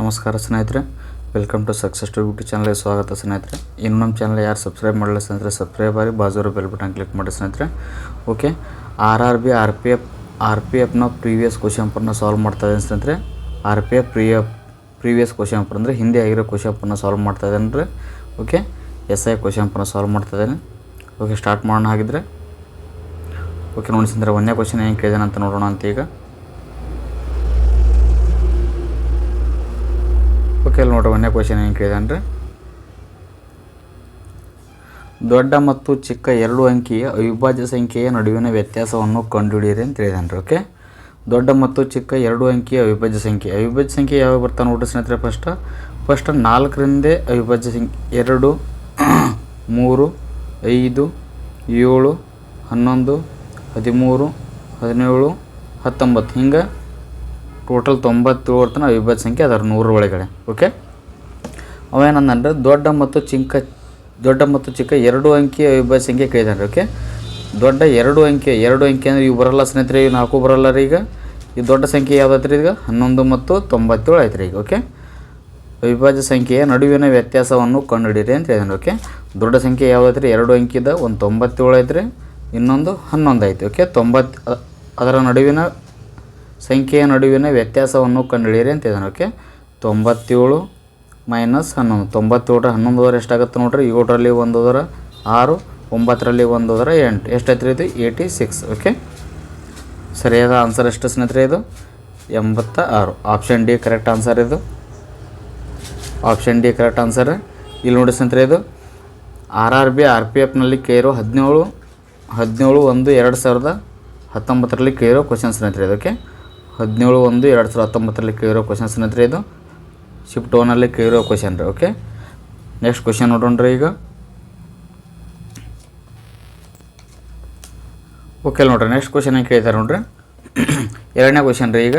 ನಮಸ್ಕಾರ ಸ್ನೇಹಿತರೆ welcome to success to YouTube ಚಾನಲ್ಗೆ ಸ್ವಾಗತ ಸ್ನೇಹಿತರೆ. ಇನ್ನು ನಮ್ಮ ಚಾನಲ್ ಯಾರು ಸಬ್ಸ್ಕ್ರೈಬ್ ಮಾಡಲ್ಲ ಸ್ನೇಹಿತರೆ ಸಬ್ಸ್ಕ್ರೈಬ್ ಆಗಿ ಬಾಜೂರು ಬೆಲ್ ಬಟನ್ ಕ್ಲಿಕ್ ಮಾಡಿ ಸ್ನೇಹಿತರೆ. Okay R R B R P F R P ಎಫ್ನ previous question ಪೇಪರ್ನ ಸಾಲ್ವ್ ಮಾಡ್ತಾ ಇದ್ದೀನಿ ಸ್ನೇಹಿತರೆ. ಆರ್ ಪಿ ಎಫ್ ಪ್ರಿಯ ಪ್ರೀವಿಯಸ್ ಕ್ವಶನ್ ಪೇಪರ್ ಅಂದರೆ ಹಿಂದೆ ಆಗಿರೋ ಕ್ವಶನ್ ಪೇಪರ್ನ ಸಾಲ್ವ್ ಮಾಡ್ತಾ ಇದ್ದೇನೆ ರೀ ಓಕೆ ಎಸ್ ಐ ಕ್ವಶನ್ ಪೇಪರ್ನ ಸಾಲ್ವ್ ಮಾಡ್ತಾ ಇದ್ದೇನೆ. ಓಕೆ ಸ್ಟಾರ್ಟ್ ಮಾಡೋಣ ಹಾಗಿದ್ರೆ. ಓಕೆ ನೋಡಿ ಸ್ನೇಹಿತರೆ ಒಂದನೇ ಕ್ವಶನ್ ಏನು ಕೇಳಿದಾನೆ ಅಂತ ನೋಡೋಣ ಅಂತ ಈಗ. ಓಕೆ ನೋಡ್ರಿ ಒಂದನೇ ಕ್ವಶನ್ ಏನು ಕೇಳಿದಾನೆ ದೊಡ್ಡ ಮತ್ತು ಚಿಕ್ಕ ಎರಡು ಅಂಕಿಯ ಅವಿಭಾಜ್ಯ ಸಂಖ್ಯೆಯ ನಡುವಿನ ವ್ಯತ್ಯಾಸವನ್ನು ಕಂಡುಹಿಡಿಯಿರಿ ಅಂತ ಹೇಳಿದಾನೆ ಓಕೆ ದೊಡ್ಡ ಮತ್ತು ಚಿಕ್ಕ ಎರಡು ಅಂಕಿಯ ಅವಿಭಾಜ್ಯ ಸಂಖ್ಯೆ. ಅವಿಭಾಜ್ಯ ಸಂಖ್ಯೆ ಯಾವ ಬರ್ತಾವೆ ನೋಡ್ರಿ ಸ್ನೇಹಿತರೆ ಫಸ್ಟ್ ಫಸ್ಟ್ ನಾಲ್ಕರಿಂದೇ ಅವಿಭಾಜ್ಯ ಸಂಖ್ಯೆ ಎರಡು, ಮೂರು, ಐದು, ಏಳು, ಹನ್ನೊಂದು, ಹದಿಮೂರು, ಹದಿನೇಳು, ಹತ್ತೊಂಬತ್ತು. ಹಿಂಗೆ ಟೋಟಲ್ ತೊಂಬತ್ತೇಳು ತನಕ ಅವಿಭಾಜ್ಯ ಸಂಖ್ಯೆ ಅದರ ನೂರ ಒಳಗಡೆ ಓಕೆ ಅವೇನಂದ್ರೆ ದೊಡ್ಡ ಮತ್ತು ಚಿಕ್ಕ, ದೊಡ್ಡ ಮತ್ತು ಚಿಕ್ಕ ಎರಡು ಅಂಕಿಯ ವಿಭಜ ಸಂಖ್ಯೆ ಕೇಳಿದಾನೆ ಓಕೆ ದೊಡ್ಡ ಎರಡು ಅಂಕೆ ಎರಡು ಅಂಕೆ ಅಂದರೆ ಇವು ಬರಲ್ಲ ಸ್ನೇಹಿತರೆ, ಇವು ನಾಲ್ಕು ಬರಲ್ಲ ರೀ ಈಗ. ಈ ದೊಡ್ಡ ಸಂಖ್ಯೆ ರೀ ಈಗ? ಹನ್ನೊಂದು ಮತ್ತು ತೊಂಬತ್ತೇಳು ಆಯ್ತು ರೀ ಈಗ ಓಕೆ ಅವಿಭಾಜ್ಯ ಸಂಖ್ಯೆಯ ನಡುವಿನ ವ್ಯತ್ಯಾಸವನ್ನು ಕಂಡುಹಿಡಿಯಿರಿ ಅಂತ ಹೇಳಿದಾನೆ ಓಕೆ ದೊಡ್ಡ ಸಂಖ್ಯೆ ಯಾವ್ದಾಯ್ತು ರೀ ಎರಡು ಅಂಕಿದ ಒಂದು ತೊಂಬತ್ತೇಳು ಐತ್ರಿ, ಇನ್ನೊಂದು ಹನ್ನೊಂದು ಐತೆ ಓಕೆ ತೊಂಬತ್ತು ಅದರ ನಡುವಿನ ಸಂಖ್ಯೆಯ ನಡುವಿನ ವ್ಯತ್ಯಾಸವನ್ನು ಕಂಡುಹಿಡಿಯಿರಿ ಅಂತ ಇದ್ದಾನೆ ಓಕೆ? ತೊಂಬತ್ತೇಳು ಮೈನಸ್ ಹನ್ನೊಂದು. ತೊಂಬತ್ತೇಳರ ಹನ್ನೊಂದುವರೆ ಎಷ್ಟಾಗುತ್ತೆ ನೋಡ್ರಿ? ಏಳರಲ್ಲಿ ಒಂದು ಆರು, ಒಂಬತ್ತರಲ್ಲಿ ಒಂದು ಎಂಟು. ಎಷ್ಟಾಯ್ತು ರೀ ಇದು? Eighty six okay? ಸರಿಯಾದ ಆನ್ಸರ್ ಎಷ್ಟು ಸ್ನೇಹಿತರೆ ಇದು? ಎಂಬತ್ತ ಆರು ಆಪ್ಷನ್ ಡಿ ಕರೆಕ್ಟ್ ಆನ್ಸರ್ ಇದು. ಆಪ್ಷನ್ ಡಿ ಕರೆಕ್ಟ್ ಆನ್ಸರ್ ಇಲ್ಲಿ ನೋಡಿ ಸ್ನೇಹಿತರೆ ಇದು. R R B R P ಎಫ್ನಲ್ಲಿ ಕೇರೋ ಹದಿನೇಳು ಹದಿನೇಳು ಒಂದು, ಎರಡು ಸಾವಿರದ ಹತ್ತೊಂಬತ್ತರಲ್ಲಿ ಕೇರೋ ಕ್ವಶನ್ ಸ್ನೇಹಿತರೆ ಇದು. ಓಕೆ? ಹದಿನೇಳು ಒಂದು ಎರಡು ಸಾವಿರದ ಹತ್ತೊಂಬತ್ತರಲ್ಲಿ ಕೇಳಿರೋ ಕ್ವಶನ್ ಸ್ನೇಹಿತರೆ ಇದು. ಶಿಫ್ಟ್ ಒನಲ್ಲಿ ಕೇಳಿರೋ ಕ್ವಶನ್ ರೀ ಓಕೆ ನೆಕ್ಸ್ಟ್ ಕ್ವಶನ್ ನೋಡೋಣ ರೀ ಈಗ. ಓಕೆ ನೋಡ್ರಿ ನೆಕ್ಸ್ಟ್ ಕ್ವಶನ್ ಏನು ಕೇಳ್ತಾರೆ ನೋಡ್ರಿ? ಎರಡನೇ ಕ್ವಶನ್ ರೀ ಈಗ.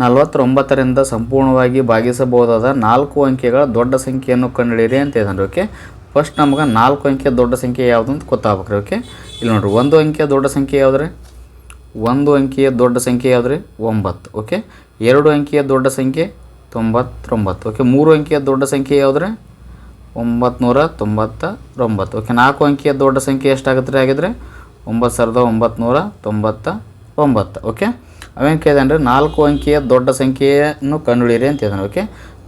ನಲವತ್ತೊಂಬತ್ತರಿಂದ ಸಂಪೂರ್ಣವಾಗಿ ಭಾಗಿಸಬಹುದಾದ ನಾಲ್ಕು ಅಂಕೆಗಳ ದೊಡ್ಡ ಸಂಖ್ಯೆಯನ್ನು ಕಂಡುಹಿಡಿಯಿರಿ ಅಂತ ಹೇಳಿದ್ರೆ ಓಕೆ ಫಸ್ಟ್ ನಮ್ಗೆ ನಾಲ್ಕು ಅಂಕೆ ದೊಡ್ಡ ಸಂಖ್ಯೆ ಯಾವುದು ಅಂತ ಗೊತ್ತಾಗ್ಬೇಕ್ರಿ ಓಕೆ ಇಲ್ಲಿ ನೋಡ್ರಿ, ಒಂದು ಅಂಕೆ ದೊಡ್ಡ ಸಂಖ್ಯೆ ಯಾವುದ್ರಿ ಒಂದು ಅಂಕಿಯ ದೊಡ್ಡ ಸಂಖ್ಯೆ ಯಾವುದ್ರಿ ಒಂಬತ್ತು ಓಕೆ ಎರಡು ಅಂಕಿಯ ದೊಡ್ಡ ಸಂಖ್ಯೆ ತೊಂಬತ್ತೊಂಬತ್ತು ಓಕೆ ಮೂರು ಅಂಕಿಯ ದೊಡ್ಡ ಸಂಖ್ಯೆ ಯಾವುದ್ರಿ ಒಂಬತ್ನೂರ ತೊಂಬತ್ತ ಒಂಬತ್ತು ಓಕೆ ನಾಲ್ಕು ಅಂಕಿಯ ದೊಡ್ಡ ಸಂಖ್ಯೆ ಎಷ್ಟಾಗುತ್ತೆ ರೀ ಆಗಿದ್ರೆ ಒಂಬತ್ತು ಸಾವಿರದ ಒಂಬತ್ನೂರ ತೊಂಬತ್ತ ಒಂಬತ್ತು ಓಕೆ ಅವೇನು ಕೇಳಿದಾನೆ ನಾಲ್ಕು ಅಂಕಿಯ ದೊಡ್ಡ ಸಂಖ್ಯೆಯನ್ನು ಕಂಡುಹಿಡಿಯಿರಿ ಅಂತ ಹೇಳಿದಾನೆ ಓಕೆ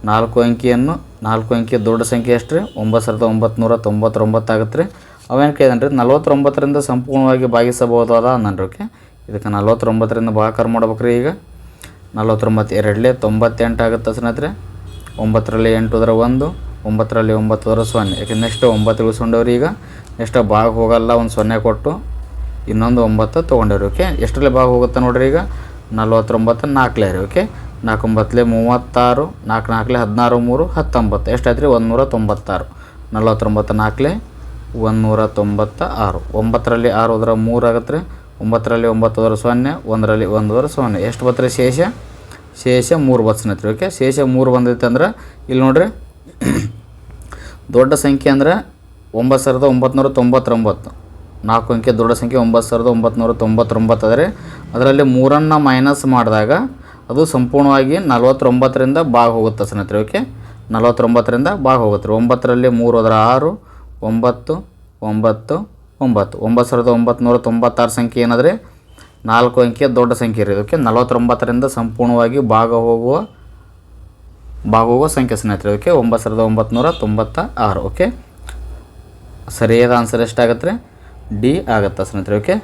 ನಾಲ್ಕು ಅಂಕಿಯನ್ನು, ನಾಲ್ಕು ಅಂಕಿಯ ದೊಡ್ಡ ಸಂಖ್ಯೆ ಎಷ್ಟು ರೀ ಒಂಬತ್ತು ಸಾವಿರದ ಒಂಬತ್ನೂರ ತೊಂಬತ್ತೊಂಬತ್ತು ಆಗುತ್ತೆ ರೀ. ಅವೇನು ಕೇಳಿದಾನೆ ರೀ ನಲ್ವತ್ತೊಂಬತ್ತರಿಂದ ಸಂಪೂರ್ಣವಾಗಿ ಭಾಗಿಸಬಹುದಾದ ಅಂದನ್ರಿ ಓಕೆ ಇದಕ್ಕೆ ನಲ್ವತ್ತೊಂಬತ್ತರಿಂದ ಮಾಡ್ಬೇಕು ರೀ ಈಗ. ನಲ್ವತ್ತೊಂಬತ್ತು ಎರಡಲೇ ತೊಂಬತ್ತೆಂಟು ಆಗುತ್ತೆ ಸ್ನೇಹಿತರೆ. ಒಂಬತ್ತರಲ್ಲಿ ಎಂಟು ಅದರ ಒಂದು, ಒಂಬತ್ತರಲ್ಲಿ ಒಂಬತ್ತು ಅದರ ಸೊನ್ನೆ. ಯಾಕೆ ನೆಕ್ಸ್ಟ್ ಒಂಬತ್ತು ಇಳಿಸ್ಕೊಂಡವ್ರಿ ಈಗ. ನೆಕ್ಸ್ಟ್ ಭಾಗ ಹೋಗಲ್ಲ, ಒಂದು ಸೊನ್ನೆ ಕೊಟ್ಟು ಇನ್ನೊಂದು ಒಂಬತ್ತು ತೊಗೊಂಡವ್ರಿ ಓಕೆ ಎಷ್ಟರಲ್ಲಿ ಭಾಗ ಹೋಗುತ್ತೆ ನೋಡ್ರಿ ಈಗ? ನಲ್ವತ್ತೊಂಬತ್ತು ನಾಲ್ಕಲೇ ರೀ ಓಕೆ ನಾಲ್ಕೊಂಬತ್ತಲೆ ಮೂವತ್ತಾರು, ನಾಲ್ಕು ನಾಲ್ಕಲೆ ಹದಿನಾರು, ಮೂರು ಹತ್ತೊಂಬತ್ತು. ಎಷ್ಟಾಯ್ತು ರೀ ಒಂದು ನೂರ ತೊಂಬತ್ತಾರು. ನಲ್ವತ್ತೊಂಬತ್ತು ನಾಲ್ಕಲೆ ಒಂದು ನೂರ ತೊಂಬತ್ತ ಆರು ಒಂಬತ್ತರಲ್ಲಿ ಆರು ಅದರ ಮೂರು ಆಗತ್ತೆ ರೀ. ಒಂಬತ್ತರಲ್ಲಿ ಒಂಬತ್ತುವರೆ ಸೊನ್ನೆ, ಒಂದರಲ್ಲಿ ಒಂದುವರೆ ಸೊನ್ನೆ. ಎಷ್ಟು ಬತ್ತರೆ ಶೇಷ? ಶೇಷ ಮೂರು ಬತ್ತು ಸ್ನೇಹಿತರೆ ಓಕೆ? ಶೇಷ ಮೂರು ಬಂದೈತೆ ಅಂದ್ರೆ ಇಲ್ಲಿ ನೋಡ್ರಿ. ದೊಡ್ಡ ಸಂಖ್ಯೆ ಅಂದರೆ ಒಂಬತ್ತು ಸಾವಿರದ ಒಂಬತ್ನೂರ ತೊಂಬತ್ತೊಂಬತ್ತು. ನಾಲ್ಕು ಅಂಕೆ ದೊಡ್ಡ ಸಂಖ್ಯೆ ಒಂಬತ್ತು ಸಾವಿರದ ಒಂಬತ್ನೂರ ತೊಂಬತ್ತೊಂಬತ್ತು ಆದರೆ ಅದರಲ್ಲಿ ಮೂರನ್ನು ಮೈನಸ್ ಮಾಡಿದಾಗ ಅದು ಸಂಪೂರ್ಣವಾಗಿ ನಲ್ವತ್ತೊಂಬತ್ತರಿಂದ ಭಾಗ ಹೋಗುತ್ತೆ ಸ್ನೇಹಿತರೆ ಓಕೆ? ನಲ್ವತ್ತೊಂಬತ್ತರಿಂದ ಭಾಗ ಹೋಗುತ್ತೆ ಒಂಬತ್ತರಲ್ಲಿ ಮೂರು ಅದರ ಆರು, ಒಂಬತ್ತು ಒಂಬತ್ತು ಒಂಬತ್ತು. ಒಂಬತ್ತು ಸಾವಿರದ ಒಂಬತ್ನೂರ ತೊಂಬತ್ತಾರು ಸಂಖ್ಯೆ ಏನಾದರೆ ನಾಲ್ಕು ಅಂಕಿಯ ದೊಡ್ಡ ಸಂಖ್ಯೆ ಇರೋದು. ಓಕೆ? ನಲವತ್ತೊಂಬತ್ತರಿಂದ ಸಂಪೂರ್ಣವಾಗಿ ಭಾಗ ಹೋಗುವ ಭಾಗ ಹೋಗುವ ಸಂಖ್ಯೆ ಸ್ನೇಹಿತರೆ. ಓಕೆ? ಒಂಬತ್ತು ಸಾವಿರದ ಒಂಬತ್ನೂರ ತೊಂಬತ್ತ ಆರು ಓಕೆ? ಸರಿಯಾದ ಆನ್ಸರ್ ಎಷ್ಟಾಗತ್ತೆ? ಡಿ ಆಗುತ್ತೆ ಸ್ನೇಹಿತರೆ. ಓಕೆ?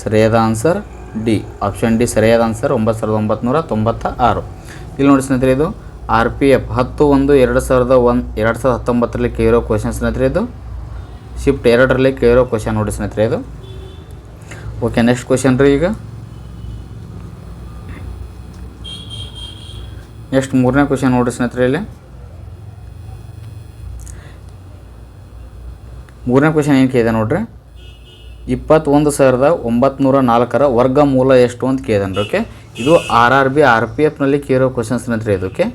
ಸರಿಯಾದ ಆನ್ಸರ್ ಡಿ. ಆಪ್ಷನ್ ಡಿ ಸರಿಯಾದ ಆನ್ಸರ್ ಒಂಬತ್ತು ಸಾವಿರದ ಒಂಬತ್ನೂರ ತೊಂಬತ್ತ ಆರು ಇಲ್ಲಿ ನೋಡಿ ಸ್ನೇಹಿತರೆ ಇದು ಆರ್ ಪಿ ಎಫ್ ಹತ್ತು ಒಂದು ಎರಡು ಸಾವಿರದ ಒಂದು ಎರಡು ಸಾವಿರದ ಹತ್ತೊಂಬತ್ತರಲ್ಲಿ ಕೇಳಿರೋ ಕ್ವಶನ್ ಸ್ನೇಹಿತರೆ ಇದು. ಶಿಫ್ಟ್ ಎರಡರಲ್ಲಿ ಕೇಳಿರೋ ಕ್ವಶನ್ ನೋಡಿ ಸ್ನೇಹಿತರೆ ಇದು. ಓಕೆ ನೆಕ್ಸ್ಟ್ ಕ್ವಶನ್ ರೀ ಈಗ. ನೆಕ್ಸ್ಟ್ ಮೂರನೇ ಕ್ವಶನ್ ನೋಡಿ ಸ್ನೇಹಿತರೆ ಇಲ್ಲಿ. ಮೂರನೇ ಕ್ವಶನ್ ಏನು ಕೇಳಿದೆ ನೋಡ್ರಿ? ಇಪ್ಪತ್ತೊಂದು ಸಾವಿರದ ಒಂಬತ್ನೂರ ನಾಲ್ಕರ ವರ್ಗ ಮೂಲ ಎಷ್ಟು ಅಂತ ಕೇಳಿದನ್ರಿ ಓಕೆ ಇದು R R B R P ಎಫ್ನಲ್ಲಿ ಕೇಳೋ ಕ್ವಶನ್ ಸ್ನೇಹಿತರೆ ಇದು ಓಕೆ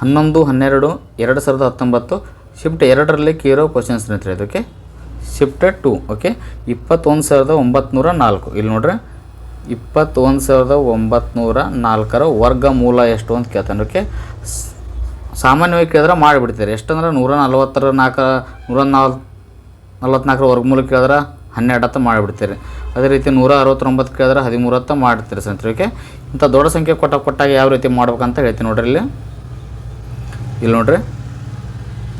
ಹನ್ನೊಂದು, ಹನ್ನೆರಡು, ಎರಡು ಸಾವಿರದ ಹತ್ತೊಂಬತ್ತು ಶಿಫ್ಟ್ ಎರಡರಲ್ಲಿ ಕೀರೋ ಕ್ವಶನ್ಸ್ ಸ್ನೇಹಿತರೆ ಇದಕ್ಕೆ ಶಿಫ್ಟ್ ಟು ಓಕೆ ಇಪ್ಪತ್ತೊಂದು ಸಾವಿರದ ಒಂಬತ್ನೂರ ನಾಲ್ಕು. ಇಲ್ಲಿ ನೋಡ್ರಿ ಇಪ್ಪತ್ತೊಂದು ಸಾವಿರದ ಒಂಬತ್ನೂರ ನಾಲ್ಕರ ವರ್ಗ ಮೂಲ ಎಷ್ಟು ಅಂತ ಕೇಳ್ತಾನೆ ಓಕೆ ಸಾಮಾನ್ಯವಾಗಿ ಕೇಳಿದ್ರೆ ಮಾಡಿಬಿಡ್ತೀರಿ. ಎಷ್ಟಂದ್ರೆ ನೂರ ನಲ್ವತ್ತರ ನಾಲ್ಕು ನೂರ ನಾಲ್ ನಲ್ವತ್ನಾಲ್ಕರ ವರ್ಗಮೂಲ ಕೇಳಿದ್ರೆ ಹನ್ನೆರಡು ಹತ್ತ ಮಾಡಿಬಿಡ್ತೀರಿ. ಅದೇ ರೀತಿ ನೂರ ಅರವತ್ತೊಂಬತ್ತು ಕೇಳಿದ್ರೆ ಹದಿಮೂರು ಹತ್ತ ಮಾಡ್ತೀರಿ ಸ್ನೇಹಿತರೆ ಓಕೆ ಇಂಥ ದೊಡ್ಡ ಸಂಖ್ಯೆ ಕೊಟ್ಟ ಕೊಟ್ಟಾಗ ಯಾವ ರೀತಿ ಮಾಡ್ಬೇಕಂತ ಹೇಳ್ತೀನಿ ನೋಡ್ರಿ ಇಲ್ಲಿ. ಇಲ್ಲಿ ನೋಡ್ರಿ